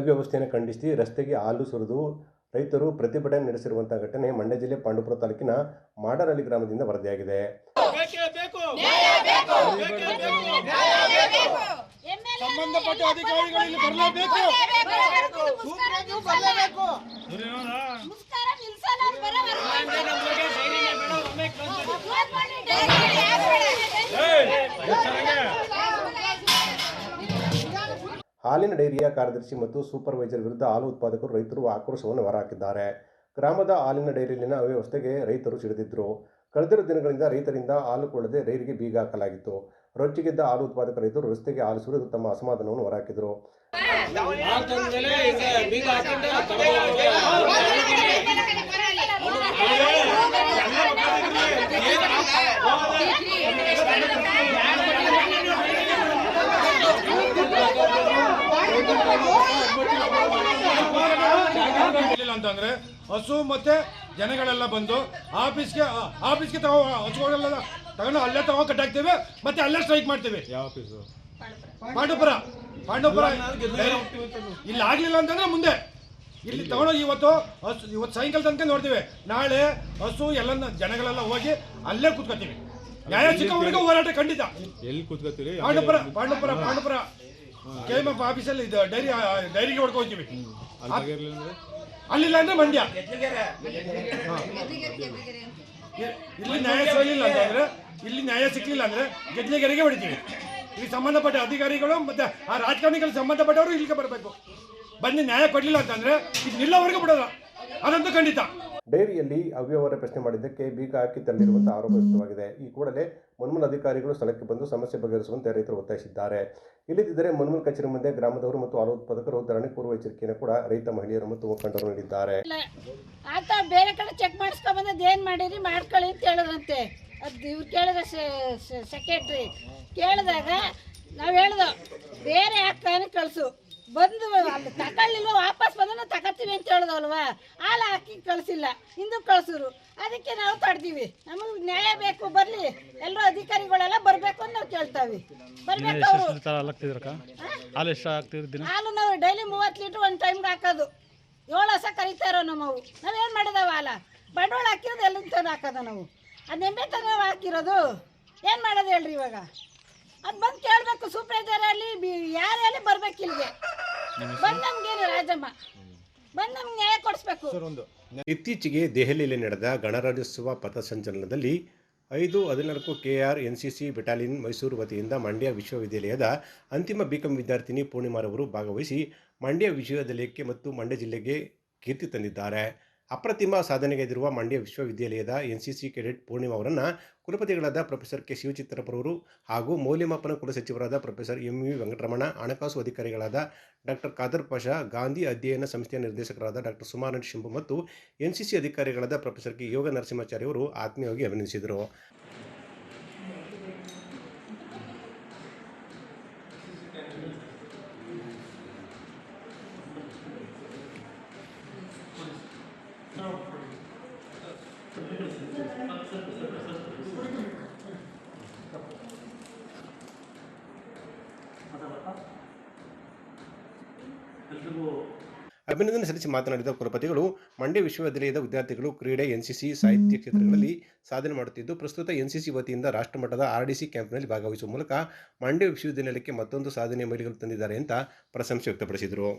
ಅವ್ಯವಸ್ಥೆಯನ್ನು ಖಂಡಿಸಿ ರಸ್ತೆಗೆ ಹಾಲು ಸುರಿದು ರೈತರು ಪ್ರತಿಭಟನೆ ನಡೆಸಿರುವಂತಹ ಘಟನೆ ಮಂಡ್ಯ ಜಿಲ್ಲೆ ಪಾಂಡುಪುರ ತಾಲೂಕಿನ ಮಾಡರಳ್ಳಿ ಗ್ರಾಮದಿಂದ ವರದಿಯಾಗಿದೆ ಬೇಕೇ ಬೇಕು ಬೇಕೇ ಬೇಕು ಸಂಬಂಧಪಟ್ಟ ಅಧಿಕಾರಿಗಳು ಇಲ್ಲಿ ಬರಲೇಬೇಕು ಬರಲೇಬೇಕು ಹಾಲಿನ ಡೈರಿಯ ಕಾರ್ಯದರ್ಶಿ ಮತ್ತು ಸೂಪರ್ವೈಸರ್ ವಿರುದ್ಧ ಹಾಲು ಉತ್ಪಾದಕರು ರೈತರು ಆಕ್ರೋಶವನ್ನು ಹೊರಹಾಕಿದ್ದಾರೆ ಗ್ರಾಮದ ಹಾಲಿನ ಡೈರಿಯಲ್ಲಿನ ಅವ್ಯವಸ್ಥೆಗೆ ರೈತರು ಸಿಡಿದಿದ್ದರು ಕಳೆದಿರುವ ದಿನಗಳಿಂದ ರೈತರಿಂದ ಹಾಲು ಕೊಳ್ಳದೆ ಡೈರಿಗೆ ಬೀಗ ಹಾಕಲಾಗಿತ್ತು ರೊಚ್ಚಿಗೆದ್ದ ಹಾಲು ಉತ್ಪಾದಕ ರೈತರು ರಸ್ತೆಗೆ ಹಾಲು ಸುರಿದು ತಮ್ಮ ಅಸಮಾಧಾನವನ್ನು ಹೊರಹಾಕಿದರು ಇಲ್ಲ ಅಂತಂದ್ರೆ ಹಸು ಮತ್ತೆ ಜನಗಳೆಲ್ಲ ಬಂದು ಆಫೀಸ್ಗೆ ಆಫೀಸ್ಗೆ ತಗೋ ಹಸುಗಳೆಲ್ಲ ತಗೊಂಡು ಅಲ್ಲೇ ತಗೋ ಕಟ್ಟಾಕ್ತೇವೆ ಮತ್ತೆ ಅಲ್ಲೇ ಸ್ಟ್ರೈಕ್ ಮಾಡ್ತೇವೆ. ಯಾವ ಆಫೀಸು? ಪಾಂಡವಪುರ. ಪಾಂಡವಪುರ ಇಲ್ಲಿ ಆಗ್ಲಿಲ್ಲ ಅಂತಂದ್ರೆ ಮುಂದೆ. ಇಲ್ಲಿ ತಗೊಂಡೋಗಿ ಇವತ್ತು ಹಸು ಇವತ್ತು ಸಾಯಂಕಾಲ ತನಕ ನೋಡ್ತೀವಿ. ನಾಳೆ ಹಸು ಎಲ್ಲ ಜನಗಳೆಲ್ಲ ಹೋಗಿ ಅಲ್ಲೇ ಕೂತ್ಕೋತೀವಿ. ನ್ಯಾಯ ಸಿಕ್ಕವರೆಗೂ ಹೋರಾಟ ಖಂಡಿತ. ಎಲ್ಲಿ ಕೂತ್ಕೋತೀರಿ? Pandavapura Pandavapura Pandavapura. K M F ಆಫೀಸಲ್ಲಿ ಇದು ಡೈರಿ ಡೈರಿಗೆ ಹೊಡ್ಕೊ ಅಲ್ಲಿಲ್ಲ ಅಂದ್ರೆ ಮಂಡ್ಯ. ಇಲ್ಲಿ ನ್ಯಾಯ ಸಿಗಲಿಲ್ಲ ಅಂತಂದ್ರೆ ಇಲ್ಲಿ ನ್ಯಾಯ ಸಿಕ್ಲಿಲ್ಲ ಅಂದ್ರೆ ಗೆಜ್ಜೆಗೆರೆಗೆ ಹೊಡಿತೀವಿ. ಇಲ್ಲಿ ಸಂಬಂಧಪಟ್ಟ ಅಧಿಕಾರಿಗಳು ಮತ್ತೆ ಆ ರಾಜಕಾರಣಿಗಳಿಗೆ ಸಂಬಂಧಪಟ್ಟವರು ಇಲ್ಲಿಗೆ ಬರಬೇಕು. ಬಂದು ನ್ಯಾಯ ಕೊಡ್ಲಿಲ್ಲ ಅಂತಂದ್ರೆ ಇದು ನಿಲ್ಲವರೆಗೂ ಬಿಡೋಲ್ಲ. ಅದಂತೂ ಖಂಡಿತ. ಡೈರಿಯಲ್ಲಿ ಅವ್ಯವಹಾರ ಪ್ರಶ್ನೆ ಮಾಡಿದ್ದಕ್ಕೆ ಬೀಗ ಹಾಕಿ ತಳ್ಳಿರುವಂತಹ ಆರೋಪ ವ್ಯಕ್ತವಾಗಿದೆ. ಈ ಕೂಡಲೇ ಮುನ್ಮುನ್ ಅಧಿಕಾರಿಗಳು ಸ್ಥಳಕ್ಕೆ ಬಂದು ಸಮಸ್ಯೆ ಬಗೆಹರಿಸುವಂತೆ ರೈತರು ಒತ್ತಾಯಿಸಿದ್ದಾರೆ. ಇಲ್ಲದಿದ್ದರೆ ಮುನ್ಮೂಲ್ ಕಚೇರಿ ಮುಂದೆ ಗ್ರಾಮದವರು ಮತ್ತು ಹಾಲು ಉತ್ಪಾದಕರು ಧರಣಿ ಪೂರ್ವ ಎಚ್ಚರಿಕೆಯನ್ನು ಕೂಡ ರೈತ, ಮಹಿಳೆಯರು ಮತ್ತು ಮುಖಂಡರು ನೀಡಿದ್ದಾರೆ. ಆತ ಬೇರೆ ಕಡೆ ಚೆಕ್ ಮಾಡಿಸ್ಕೊಂಡ್ ಬಂದದ್ದು ಏನು ಮಾಡಿರಿ? ಮಾಡ್ಕೊಳ್ಳಿ ಅಂತ ಹೇಳಿದ್ರಂತೆ. ಅದು ಇವ್ರು ಕೇಳಿದ ಸೆಕ್ರೆಟ್ರಿ ಕೇಳಿದಾಗ ನಾವು ಹೇಳ್ದ, ಬೇರೆ ಹಾಕ್ತಾನೆ ಕಳಿಸು? ಬಂದು ಅಲ್ಲಿ ತಗೊಳ್ಳಿಲ್ಲ ವಾಪಸ್ ಬಂದ್ರೆ ತಗೋತೀವಿ ಅಂತ ಹೇಳ್ದಲ್ವಾ ಹಾಲು ಹಾಕಿ ಕಳಿಸಿಲ್ಲ. ಹಿಂದೂ ಕಳ್ಸೋರು. ಅದಕ್ಕೆ ನಾವು ತಡ್ದೀವಿ. ನಮಗೆ ನ್ಯಾಯ ಬೇಕು ಬರಲಿ. ಎಲ್ಲರೂ ಅಧಿಕಾರಿಗಳೆಲ್ಲ ಬರಬೇಕು ಅಂತ ನಾವು ಕೇಳ್ತಾವಿ. ಬರಬೇಕು ಅವರು ಹಾಲು ನಾವು ಡೈಲಿ ಮೂವತ್ತು ಲೀಟ್ರ್ ಒಂದು ಟೈಮ್ಗೆ ಹಾಕೋದು. ಏಳು ಹಸ ಕರಿತಾ ಇರೋ ನಮ್ಮವು ನಾವೇನು ಮಾಡಿದಾವ ಹಾಲ? ಬಂಡವಾಳ ಹಾಕಿರೋದು ಎಲ್ಲಿಂದ ಹಾಕೋದು ನಾವು? ಅದು ನೆಂಬೆ ತಂದು ಹಾಕಿರೋದು? ಏನು ಮಾಡೋದು ಹೇಳ್ರಿ ಇವಾಗ? ಅದು ಬಂದ್ ಕೇಳಬೇಕು ಸೂಪ್ರೈಸರ್ ಅಲ್ಲಿ ಬಿ ಯಾರೇ ಅಲ್ಲಿ ಬರ್ಬೇಕು ಇಲ್ಲಿಗೆ ಬಂದು ನಮ್ಗೇನು ರಾಜಮ್ಮ. ಬಂದು ನಮ್ಗೆ ನ್ಯಾಯ ಕೊಡಿಸ್ಬೇಕು. ಇತ್ತೀಚೆಗೆ ದೆಹಲಿಯಲ್ಲಿ ನಡೆದ ಗಣರಾಜ್ಯೋತ್ಸವ ಪಥಸಂಚಲನದಲ್ಲಿ ಐದು ಹದಿನಾಲ್ಕು K R N C NCC battalion Mysuru ವತಿಯಿಂದ ಮಂಡ್ಯ ವಿಶ್ವವಿದ್ಯಾಲಯದ ಅಂತಿಮ ಬಿಕಂ ವಿದ್ಯಾರ್ಥಿನಿ ಪೂರ್ಣಿಮಾರವರು ಭಾಗವಹಿಸಿ ಮಂಡ್ಯ ವಿಶ್ವವಿದ್ಯಾಲಯಕ್ಕೆ ಮತ್ತು ಮಂಡ್ಯ ಜಿಲ್ಲೆಗೆ ಕೀರ್ತಿ ತಂದಿದ್ದಾರೆ. ಅಪ್ರತಿಮ ಸಾಧನೆಗೈದಿರುವ ಮಂಡ್ಯ ವಿಶ್ವವಿದ್ಯಾಲಯದ ಎನ್ಸಿಸಿ ಕೆಡೆಟ್ ಪೂರ್ಣಿಮಾ ಅವರನ್ನು ಕುಲಪತಿಗಳಾದ ಪ್ರೊಫೆಸರ್ ಕೆ. ಶಿವಚಿತ್ರಪ್ಪರವರು ಹಾಗೂ ಮೌಲ್ಯಮಾಪನ ಕುಲಸಚಿವರಾದ ಪ್ರೊಫೆಸರ್ ಎಂ. ವಿ ವೆಂಕಟರಮಣ, ಹಣಕಾಸು ಅಧಿಕಾರಿಗಳಾದ ಡಾಕ್ಟರ್ ಖಾದರ್ ಪಾಷಾ, ಗಾಂಧಿ ಅಧ್ಯಯನ ಸಂಸ್ಥೆಯ ನಿರ್ದೇಶಕರಾದ ಡಾಕ್ಟರ್ ಸುಮಾನಂದ್ ಶಿಂಬು ಮತ್ತು ಎನ್ಸಿಸಿ ಅಧಿಕಾರಿಗಳಾದ ಪ್ರೊಫೆಸರ್ ಕೆ. ಯೋಗ ನರಸಿಂಹಾಚಾರ್ಯವರು ಆತ್ಮೀಯವಾಗಿ ಅಭಿನಂದಿಸಿದರು. ಅಭಿನಂದನೆ ಸಲ್ಲಿಸಿ ಮಾತನಾಡಿದ ಕುಲಪತಿಗಳು ಮಂಡ್ಯ ವಿಶ್ವವಿದ್ಯಾಲಯದ ವಿದ್ಯಾರ್ಥಿಗಳು ಕ್ರೀಡೆ ಎನ್ಸಿಸಿ ಸಾಹಿತ್ಯ ಕ್ಷೇತ್ರಗಳಲ್ಲಿ ಸಾಧನೆ ಮಾಡುತ್ತಿದ್ದು ಪ್ರಸ್ತುತ ಎನ್ಸಿಸಿ ವತಿಯಿಂದ ರಾಷ್ಟ್ರಮಟ್ಟದ ಆರ್ಡಿಸಿ ಕ್ಯಾಂಪ್ನಲ್ಲಿ ಭಾಗವಹಿಸುವ ಮೂಲಕ ಮಂಡ್ಯ ವಿಶ್ವವಿದ್ಯಾಲಯಕ್ಕೆ ಮತ್ತೊಂದು ಸಾಧನೆ ಮೈಲಿಗಳು ತಂದಿದ್ದಾರೆ ಅಂತ ಪ್ರಶಂಸೆ ವ್ಯಕ್ತಪಡಿಸಿದರು.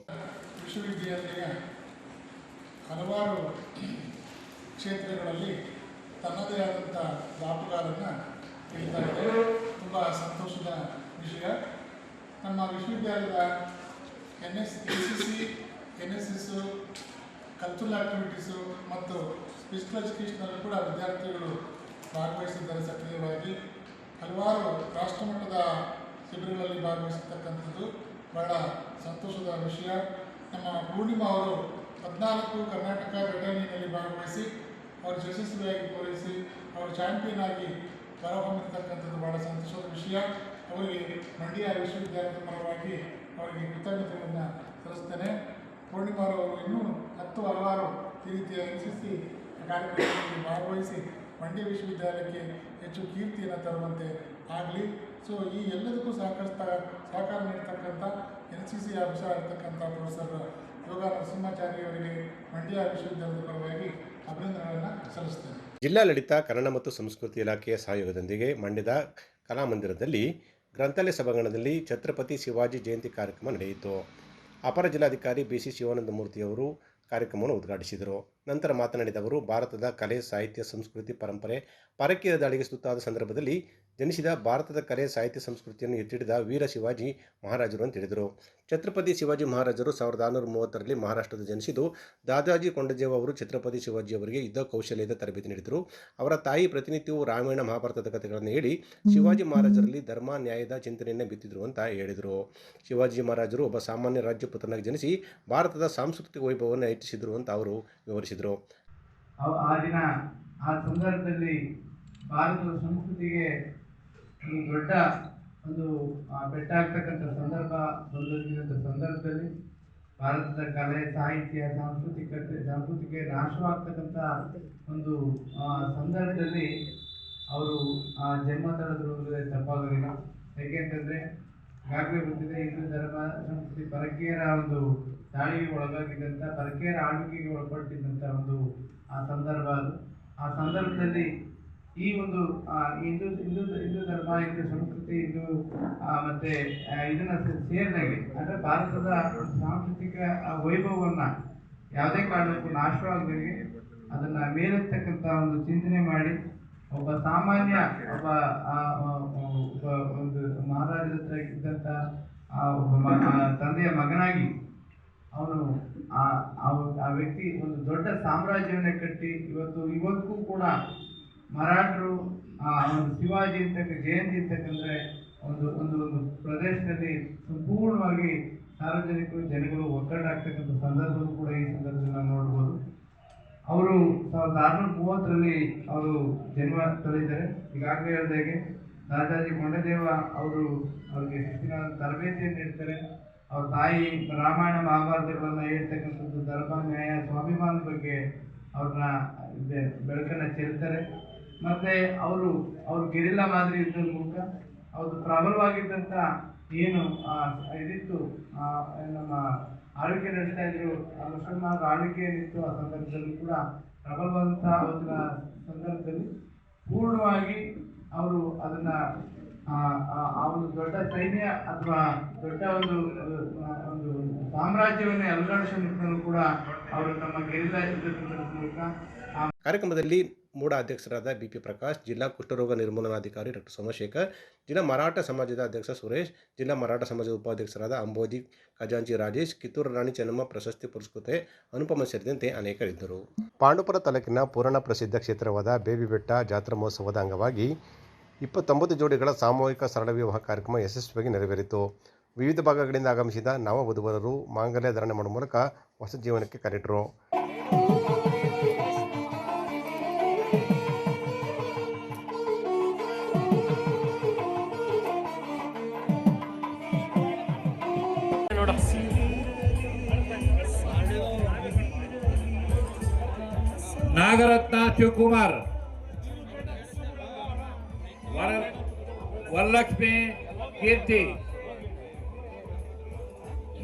ಹಲವಾರು ಕ್ಷೇತ್ರಗಳಲ್ಲಿ ತನ್ನದೇ ಆದಂಥ ದಾಪುಗಾರನ್ನು ಇದೆ. ತುಂಬ ಸಂತೋಷದ ವಿಷಯ. ನಮ್ಮ ವಿಶ್ವವಿದ್ಯಾಲಯದ N S N C C N cultural activities ಮತ್ತು ಫಿಸಿಕಲ್ ಎಜುಕೇಷನಲ್ಲಿ ಕೂಡ ವಿದ್ಯಾರ್ಥಿಗಳು ಭಾಗವಹಿಸಿದ್ದಾರೆ ಸಕ್ರಿಯವಾಗಿ. ಹಲವಾರು ರಾಷ್ಟ್ರಮಟ್ಟದ ಶಿಬಿರಗಳಲ್ಲಿ ಭಾಗವಹಿಸತಕ್ಕಂಥದ್ದು ಬಹಳ ಸಂತೋಷದ ವಿಷಯ. ನಮ್ಮ ಪೂರ್ಣಿಮಾ ಅವರು ಹದಿನಾಲ್ಕು ಕರ್ನಾಟಕ ಬೆಟಾಲಿಯನ್ನಲ್ಲಿ ಭಾಗವಹಿಸಿ, ಅವರು ಯಶಸ್ವಿಯಾಗಿ ಪೂರೈಸಿ, ಅವರು ಚಾಂಪಿಯನ್ ಆಗಿ ಹೊರಹೊಮ್ಮಿರ್ತಕ್ಕಂಥದ್ದು ಬಹಳ ಸಂತೋಷದ ವಿಷಯ. ಅವರಿಗೆ ಮಂಡ್ಯ ವಿಶ್ವವಿದ್ಯಾಲಯದ ಪರವಾಗಿ ಅವರಿಗೆ ಕೃತಜ್ಞತೆಯನ್ನು ಸಲ್ಲಿಸ್ತೇನೆ. ಪೂರ್ಣಿಮಾ ಅವರು ಇನ್ನೂ ಹತ್ತು ಹಲವಾರು ಈ ರೀತಿಯ ಎನ್ ಸಿ ಸಿ ಕಾರ್ಯಕ್ರಮದಲ್ಲಿ ಭಾಗವಹಿಸಿ ಮಂಡ್ಯ ವಿಶ್ವವಿದ್ಯಾಲಯಕ್ಕೆ ಹೆಚ್ಚು ಕೀರ್ತಿಯನ್ನು ತರುವಂತೆ ಆಗಲಿ. ಸೊ ಈ ಎಲ್ಲದಕ್ಕೂ ಸಹಕರಿಸ್ತಾ, ಸಹಕಾರ ನೀಡ್ತಕ್ಕಂಥ ಎನ್ ಸಿ ಸಿ ಆಫೀಸರ್ ಆಗಿರ್ತಕ್ಕಂಥ ಪ್ರೊಫೆಸರ್ ಯೋಗ ನರಸಿಂಹಾಚಾರ್ಯ ಅವರಿಗೆ ಮಂಡ್ಯ ವಿಶ್ವವಿದ್ಯಾಲಯದ ಪರವಾಗಿ ಅಭಿನಂದನೆಗಳನ್ನು ಸಲ್ಲಿಸ್ತೇನೆ. ಜಿಲ್ಲಾಡಳಿತ, ಕನ್ನಡ ಮತ್ತು ಸಂಸ್ಕೃತಿ ಇಲಾಖೆಯ ಸಹಯೋಗದೊಂದಿಗೆ ಮಂಡ್ಯದ ಕಲಾಮಂದಿರದಲ್ಲಿ ಗ್ರಂಥಾಲಯ ಸಭಾಂಗಣದಲ್ಲಿ ಛತ್ರಪತಿ ಶಿವಾಜಿ ಜಯಂತಿ ಕಾರ್ಯಕ್ರಮ ನಡೆಯಿತು. ಅಪರ ಜಿಲ್ಲಾಧಿಕಾರಿ ಬಿ ಸಿ ಶಿವಾನಂದ ಮೂರ್ತಿಯವರು ಕಾರ್ಯಕ್ರಮವನ್ನು ಉದ್ಘಾಟಿಸಿದರು. ನಂತರ ಮಾತನಾಡಿದ ಅವರು, ಭಾರತದ ಕಲೆ, ಸಾಹಿತ್ಯ, ಸಂಸ್ಕೃತಿ, ಪರಂಪರೆ ಪರಕೀಯ ದಾಳಿಗೆ ಸುತ್ತಾದ ಸಂದರ್ಭದಲ್ಲಿ ಜನಿಸಿದ ಭಾರತದ ಕಲೆ, ಸಾಹಿತ್ಯ ಸಂಸ್ಕೃತಿಯನ್ನು ಎತ್ತಿಡಿದ ವೀರ ಶಿವಾಜಿ ಮಹಾರಾಜರು ಅಂತ ಹೇಳಿದರು. ಛತ್ರಪತಿ ಶಿವಾಜಿ ಮಹಾರಾಜರು ಸಾವಿರದ ಆರುನೂರ ಮೂವತ್ತರಲ್ಲಿ ಮಹಾರಾಷ್ಟ್ರದ ಜನಿಸಿದ್ದು, ದಾದಾಜಿ ಕೊಂಡಜೇವ ಅವರು ಛತ್ರಪತಿ ಶಿವಾಜಿ ಅವರಿಗೆ ಯುದ್ಧ ಕೌಶಲ್ಯದ ತರಬೇತಿ ನೀಡಿದರು. ಅವರ ತಾಯಿ ಪ್ರತಿನಿತ್ಯವೂ ರಾಮಾಯಣ, ಮಹಾಭಾರತದ ಕಥೆಗಳನ್ನು ಹೇಳಿ ಶಿವಾಜಿ ಮಹಾರಾಜರಲ್ಲಿ ಧರ್ಮ, ನ್ಯಾಯದ ಚಿಂತನೆಯನ್ನು ಬಿತ್ತಿದ್ರು ಅಂತ ಹೇಳಿದರು. ಶಿವಾಜಿ ಮಹಾರಾಜರು ಒಬ್ಬ ಸಾಮಾನ್ಯ ರಾಜ್ಯಪುತ್ರನಾಗಿ ಜನಿಸಿ ಭಾರತದ ಸಾಂಸ್ಕೃತಿಕ ವೈಭವವನ್ನು ಹೆಚ್ಚಿಸಿದರು ಅಂತ ಅವರು ವಿವರಿಸಿದರು. ಆ ಸಂದರ್ಭದಲ್ಲಿ ಭಾರತದ ಸಂಸ್ಕೃತಿಗೆ ಒಂದು ದೊಡ್ಡ ಒಂದು ಬೆಟ್ಟ ಆಗ್ತಕ್ಕಂಥ ಸಂದರ್ಭ ಬಂದಿದ್ದಂಥ ಸಂದರ್ಭದಲ್ಲಿ ಭಾರತದ ಕಲೆ, ಸಾಹಿತ್ಯ ಸಾಂಸ್ಕೃತಿಕತೆ ಸಂಸ್ಕೃತಿಗೆ ನಾಶವಾಗ್ತಕ್ಕಂಥ ಒಂದು ಸಂದರ್ಭದಲ್ಲಿ ಅವರು, ಆ, ಜನ್ಮ ತಳೆದ್ರು ತಪ್ಪಾಗಲಿಲ್ಲ ಯಾಕೆಂತಂದರೆ ಈಗಾಗಲೇ ಗೊತ್ತಿದೆ ಹಿಂದೂ ಧರ್ಮ, ಸಂಸ್ಕೃತಿ ಪರಕೀಯರ ಒಂದು ದಾಳಿಗೆ ಒಳಗಾಗಿದ್ದಂಥ, ಪರಕೀಯರ ಆಳ್ವಿಕೆಗೆ ಒಳಪಟ್ಟಿದ್ದಂಥ ಒಂದು, ಆ ಸಂದರ್ಭ ಅದು. ಆ ಸಂದರ್ಭದಲ್ಲಿ ಈ ಒಂದು ಹಿಂದೂ ಹಿಂದೂ ಹಿಂದೂ ಧರ್ಮ ಹಿಂದೂ ಸಂಸ್ಕೃತಿ, ಹಿಂದೂ ಮತ್ತೆ ಇದನ್ನ ಸೇರಿದಾಗೆ. ಅಂದ್ರೆ ಭಾರತದ ಸಾಂಸ್ಕೃತಿಕ ವೈಭವವನ್ನ ಯಾವುದೇ ಕಾರಣಕ್ಕೂ ನಾಶವಾಗದಾಗೆ ಅದನ್ನ ಮೇಲೆತ್ತಕ್ಕಂಥ ಒಂದು ಚಿಂತನೆ ಮಾಡಿ, ಒಬ್ಬ ಸಾಮಾನ್ಯ, ಒಬ್ಬ ಒಂದು ಮಹಾರಾಜರ ಹತ್ರ ಒಬ್ಬ ತಂದೆಯ ಮಗನಾಗಿ ಅವನು ಆ ವ್ಯಕ್ತಿ ಒಂದು ದೊಡ್ಡ ಸಾಮ್ರಾಜ್ಯವನ್ನೇ ಕಟ್ಟಿ ಇವತ್ತು, ಇವತ್ತಿಗೂ ಕೂಡ ಮರಾಠರು ಆ ಒಂದು ಶಿವಾಜಿ ಅಂತಕ್ಕ ಜಯಂತಿ ಅಂತಕ್ಕಂದ್ರೆ ಒಂದು ಒಂದು ಒಂದು ಪ್ರದೇಶದಲ್ಲಿ ಸಂಪೂರ್ಣವಾಗಿ ಸಾರ್ವಜನಿಕರು, ಜನಗಳು ಒಗ್ಗಟ್ಟಾಗ್ತಕ್ಕಂಥ ಸಂದರ್ಭವೂ ಕೂಡ ಈ ಸಂದರ್ಭದಲ್ಲಿ ನಾವು ನೋಡ್ಬೋದು. ಅವರು ಸಾವಿರದ ಆರುನೂರ ಮೂವತ್ತರಲ್ಲಿ ಅವರು ಜನ್ಮ ತಳಿದ್ದಾರೆ ಈಗಾಗಲೇ ಹೇಳಿದಾಗೆ ರಾಜಾಜಿ ಕೊಂಡದೇವ ಅವರು ಅವರಿಗೆ ಹೆಚ್ಚಿನ ತರಬೇತಿಯನ್ನು ನೀಡ್ತಾರೆ. ಅವ್ರ ತಾಯಿ ರಾಮಾಯಣ ಮಹಾಭಾರತಗಳನ್ನು ಹೇಳ್ತಕ್ಕಂಥದ್ದು ಧರ್ಮ ನ್ಯಾಯ, ಸ್ವಾಭಿಮಾನದ ಬಗ್ಗೆ ಅವ್ರನ್ನ ಬೆಳಕನ್ನು ಚೆಲ್ತಾರೆ. ಮತ್ತೆ ಅವರು ಅವರು ಗೆರಿಲ್ಲ ಮಾದರಿ ಯುದ್ಧದ ಮೂಲಕ ಅವರು ಪ್ರಬಲವಾಗಿದ್ದಂಥ ಏನು ಇದಿತ್ತು ನಮ್ಮ ಆಳ್ವಿಕೆ ನಡೀತಾ ಇದ್ರು ಮುಸಲ್ಮಾನರ ಆಳ್ವಿಕೆ ಏನಿತ್ತು ಆ ಸಂದರ್ಭದಲ್ಲಿ ಕೂಡ ಪ್ರಬಲವಾದಂಥ ಅವತ್ತಿನ ಸಂದರ್ಭದಲ್ಲಿ ಪೂರ್ಣವಾಗಿ ಅವರು ಅದನ್ನ ಆ, ಒಂದು ದೊಡ್ಡ ಸೈನ್ಯ ಅಥವಾ ದೊಡ್ಡ ಒಂದು ಒಂದು ಸಾಮ್ರಾಜ್ಯವನ್ನು ನಿಟ್ಟಿನಲ್ಲೂ ಕೂಡ ಅವರು ತಮ್ಮ ಗೆಲ್ಲ ಮೂಲಕ ಕಾರ್ಯಕ್ರಮದಲ್ಲಿ ಮೂಡ ಅಧ್ಯಕ್ಷರಾದ ಬಿ ಪಿ ಪ್ರಕಾಶ್, ಜಿಲ್ಲಾ ಕುಷ್ಠರೋಗ ನಿರ್ಮೂಲನಾಧಿಕಾರಿ ಡಾಕ್ಟರ್ ಸೋಮಶೇಖರ್, ಜಿಲ್ಲಾ ಮರಾಠ ಸಮಾಜದ ಅಧ್ಯಕ್ಷ ಸುರೇಶ್, ಜಿಲ್ಲಾ ಮರಾಠ ಸಮಾಜದ ಉಪಾಧ್ಯಕ್ಷರಾದ ಅಂಬೋಜಿ ಖಜಾಂಚಿ ರಾಜೇಶ್, ಕಿತ್ತೂರು ರಾಣಿ ಚೆನ್ನಮ್ಮ ಪ್ರಶಸ್ತಿ ಪುರಸ್ಕೃತೆ ಅನುಪಮ ಸೇರಿದಂತೆ ಅನೇಕರಿದ್ದರು. ಪಾಂಡುಪುರ ತಾಲೂಕಿನ ಪುರಾಣ ಪ್ರಸಿದ್ಧ ಕ್ಷೇತ್ರವಾದ ಬೇಬಿಬೆಟ್ಟ ಜಾತ್ರಾ ಮಹೋತ್ಸವದ ಅಂಗವಾಗಿ ಇಪ್ಪತ್ತೊಂಬತ್ತು ಜೋಡಿಗಳ ಸಾಮೂಹಿಕ ಸರಳ ವಿವಾಹ ಕಾರ್ಯಕ್ರಮ ಯಶಸ್ವಿಯಾಗಿ ನೆರವೇರಿತು. ವಿವಿಧ ಭಾಗಗಳಿಂದ ಆಗಮಿಸಿದ ನವ ವಧುವರರು ಮಾಂಗಲ್ಯ ಧಾರಣೆ ಮಾಡುವ ಮೂಲಕ ಹೊಸ ಜೀವನಕ್ಕೆ ಕರೆಯಿಟ್ಟರು ಶಿವಕುಮಾರ್ ವರ- ವರಲಕ್ಷ್ಮಿ ಕೀರ್ತಿ.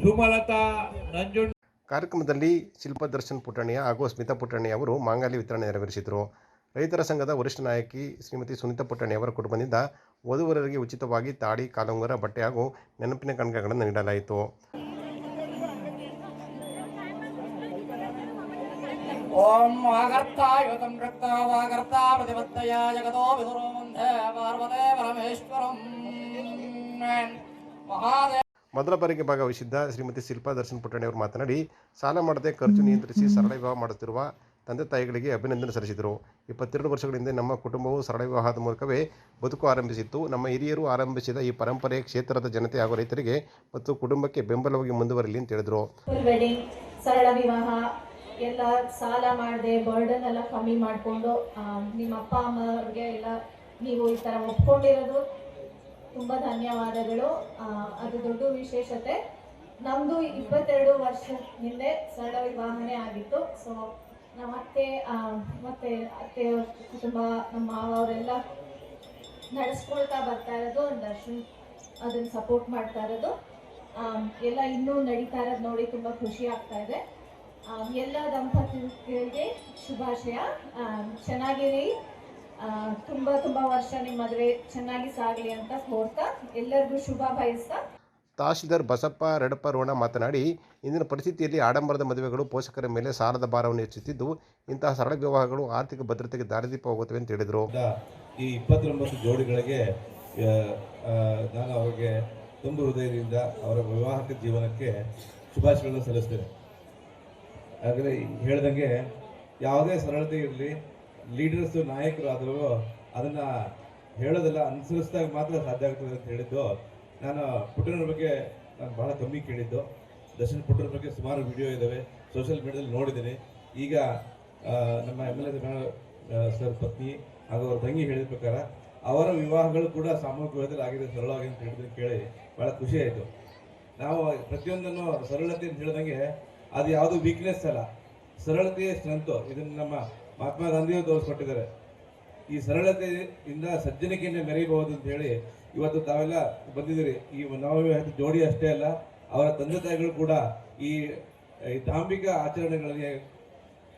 ಸುಮಲತಾ, ನಂಜುಂಡ ಕಾರ್ಯಕ್ರಮದಲ್ಲಿ ಶಿಲ್ಪ ದರ್ಶನ್ ಪುಟ್ಟಣಿಯ ಹಾಗೂ ಸ್ಮಿತಾ ಪುಟ್ಟಣಿ ಅವರು ಮಾಂಗಲ್ಯ ವಿತರಣೆ ನೆರವೇರಿಸಿದರು. ರೈತರ ಸಂಘದ ವರಿಷ್ಠ ನಾಯಕಿ ಶ್ರೀಮತಿ ಸುನಿತಾ ಪುಟ್ಟಣಿ ಅವರ ಕುಟುಂಬದಿಂದ ವಧುವರರಿಗೆ ಉಚಿತವಾಗಿ ತಾಡಿ, ಕಾಲುಂಗರ, ಬಟ್ಟೆ ಹಾಗೂ ನೆನಪಿನ ಕಣಕಗಳನ್ನು ನೀಡಲಾಯಿತು. ಓಂ ವಾಗರ್ಥಾಯುತಂ ರಕ್ತ ವಾಗರ್ತ ಪ್ರತಿಪತ್ತಯ ಜಗದೋ ವಿದುರೋ ಮುಂದೆ ಪಾರ್ವತೆ ಪರಮೇಶ್ವರಂ. ಮಹಾದೇವ. ಮೊದಲ ಬಾರಿಗೆ ಭಾಗವಹಿಸಿದ್ದ ಶ್ರೀಮತಿ ಶಿಲ್ಪಾ ದರ್ಶನ್ ಪುಟ್ಟಣಿ ಅವರು ಮಾತನಾಡಿ ಸಾಲ ಮಾಡದೆ ಖರ್ಚು ನಿಯಂತ್ರಿಸಿ ಸರಳ ವಿವಾಹ ಮಾಡುತ್ತಿರುವ ತಂದೆ ತಾಯಿಗಳಿಗೆ ಅಭಿನಂದನೆ ಸಲ್ಲಿಸಿದರು. ಇಪ್ಪತ್ತೆರಡು ವರ್ಷಗಳ ಹಿಂದೆ ನಮ್ಮ ಕುಟುಂಬವು ಸರಳ ವಿವಾಹದ ಮೂಲಕವೇ ಬದುಕು ಆರಂಭಿಸಿತ್ತು. ನಮ್ಮ ಹಿರಿಯರು ಆರಂಭಿಸಿದ ಈ ಪರಂಪರೆ ಕ್ಷೇತ್ರದ ಜನತೆ ಹಾಗೂ ರೈತರಿಗೆ ಮತ್ತು ಕುಟುಂಬಕ್ಕೆ ಬೆಂಬಲವಾಗಿ ಮುಂದುವರಲಿ ಅಂತ ಹೇಳಿದರು. ಸರಳ ವಿವಾಹ ಎಲ್ಲ ಸಾಲ ಮಾಡದೆ ಬರ್ಡನ್ ಎಲ್ಲ ಕಮ್ಮಿ ಮಾಡಿಕೊಂಡು ನಿಮ್ಮ ಅಪ್ಪ ಅಮ್ಮವ್ರಿಗೆ ಎಲ್ಲ ನೀವು ಈ ಥರ ಒಪ್ಕೊಂಡಿರೋದು. ತುಂಬ ಧನ್ಯವಾದಗಳು. ಅದು ದೊಡ್ಡ ವಿಶೇಷತೆ. ನಮ್ಮದು ಇಪ್ಪತ್ತೆರಡು ವರ್ಷ ಹಿಂದೆ ಸರಳ ವಿವಾಹನೇ ಆಗಿತ್ತು. ಸೊ ನಮ್ಮ ಅತ್ತೆ ಮತ್ತೆ ಅತ್ತೆ ಕುಟುಂಬ, ನಮ್ಮ ಮಾವ ಅವರೆಲ್ಲ ನಡೆಸ್ಕೊಳ್ತಾ ಬರ್ತಾ ಇರೋದು ದರ್ಶನ್ ಅದನ್ನು ಸಪೋರ್ಟ್ ಮಾಡ್ತಾ ಇರೋದು. ಎಲ್ಲ ಇನ್ನೂ ನಡೀತಾ ಇರೋದು ನೋಡಿ ತುಂಬ ಖುಷಿ ಆಗ್ತಾ ಇದೆ. ಎಲ್ಲ ದಂಪತಿಗಳಿಗೆ ಶುಭಾಶಯ. ಚೆನ್ನಾಗಿರಿ. ತುಂಬ ತುಂಬ ವರ್ಷ ನಿಮ್ಮ ಮದುವೆ ಚೆನ್ನಾಗಿ ಸಾಗಲಿ ಅಂತ ಕೋರ್ತಾ ಎಲ್ಲರಿಗೂ ಶುಭ ಬಯಸ್ತಾ. ತಹಶೀಲ್ದಾರ್ ಬಸಪ್ಪ ರೆಡಪ್ಪ ರೋಣ ಮಾತನಾಡಿ ಇಂದಿನ ಪರಿಸ್ಥಿತಿಯಲ್ಲಿ ಆಡಂಬರದ ಮದುವೆಗಳು ಪೋಷಕರ ಮೇಲೆ ಸಾಲದ ಭಾರವನ್ನು ಹೆಚ್ಚುತ್ತಿದ್ದು ಇಂತಹ ಸರಳ ವಿವಾಹಗಳು ಆರ್ಥಿಕ ಭದ್ರತೆಗೆ ದಾರಿದೀಪವಾಗುತ್ತವೆ ಅಂತ ಹೇಳಿದರು. ಈ ಇಪ್ಪತ್ತೊಂಬತ್ತು ಜೋಡಿಗಳಿಗೆ ನಾನು ಅವರಿಗೆ ತುಂಬ ಹೃದಯದಿಂದ ಅವರ ವಿವಾಹಕ ಜೀವನಕ್ಕೆ ಶುಭಾಶಯಗಳನ್ನು ಸಲ್ಲಿಸ್ತೇನೆ. ಹಾಗಾದರೆ ಹೇಳ್ದಂಗೆ ಯಾವುದೇ ಸರಳತೆ ಇರಲಿ ಲೀಡರ್ಸು ನಾಯಕರು ಆದರೂ ಅದನ್ನು ಹೇಳೋದಲ್ಲ ಅನುಸರಿಸಿದಾಗ ಮಾತ್ರ ಸಾಧ್ಯ ಆಗ್ತದೆ ಅಂತ ಹೇಳಿದ್ದು. ನಾನು ಪುಟ್ಟನ ಬಗ್ಗೆ ನಾನು ಬಹಳ ಕಮ್ಮಿ ಕೇಳಿದ್ದು. ದರ್ಶನ್ ಪುಟ್ಟನ ಬಗ್ಗೆ ಸುಮಾರು ವಿಡಿಯೋ ಇದ್ದಾವೆ ಸೋಷಿಯಲ್ ಮೀಡಿಯಾದಲ್ಲಿ ನೋಡಿದ್ದೀನಿ. ಈಗ ನಮ್ಮ ಎಂ ಎಲ್ ಎ ಸರ್ ಪತ್ನಿ ಹಾಗೂ ಅವ್ರ ತಂಗಿ ಹೇಳಿದ ಪ್ರಕಾರ ಅವರ ವಿವಾಹಗಳು ಕೂಡ ಸಾಮೂಹಿಕ ವಿವಾಹದಲ್ಲಿ ಆಗಿದೆ, ಸರಳವಾಗಿ ಅಂತ ಹೇಳಿದ್ರೆ ಕೇಳಿ ಭಾಳ ಖುಷಿ ಆಯಿತು. ನಾವು ಪ್ರತಿಯೊಂದನ್ನು ಸರಳತೆ ಅಂತ ಹೇಳ್ದಂಗೆ ಅದು ಯಾವುದು ವೀಕ್ನೆಸ್ ಅಲ್ಲ. ಸರಳತೆಯೇ ಸ್ಟ್ರೆಂತು ಇದನ್ನು ನಮ್ಮ ಮಹಾತ್ಮ ಗಾಂಧಿಯವರು ತೋರಿಸ್ಕೊಟ್ಟಿದ್ದಾರೆ. ಈ ಸರಳತೆಯಿಂದ ಸಜ್ಜನಿಕೆಯನ್ನು ಮೆರೆಯಬಹುದು ಅಂತ ಹೇಳಿ ಇವತ್ತು ತಾವೆಲ್ಲ ಬಂದಿದ್ದೀರಿ. ಈ ನವವಿವಾಹಿತ ಜೋಡಿ ಅಷ್ಟೇ ಅಲ್ಲ, ಅವರ ತಂದೆ ತಾಯಿಗಳು ಕೂಡ ಈ ಧಾಂಬಿಕ ಆಚರಣೆಗಳಿಗೆ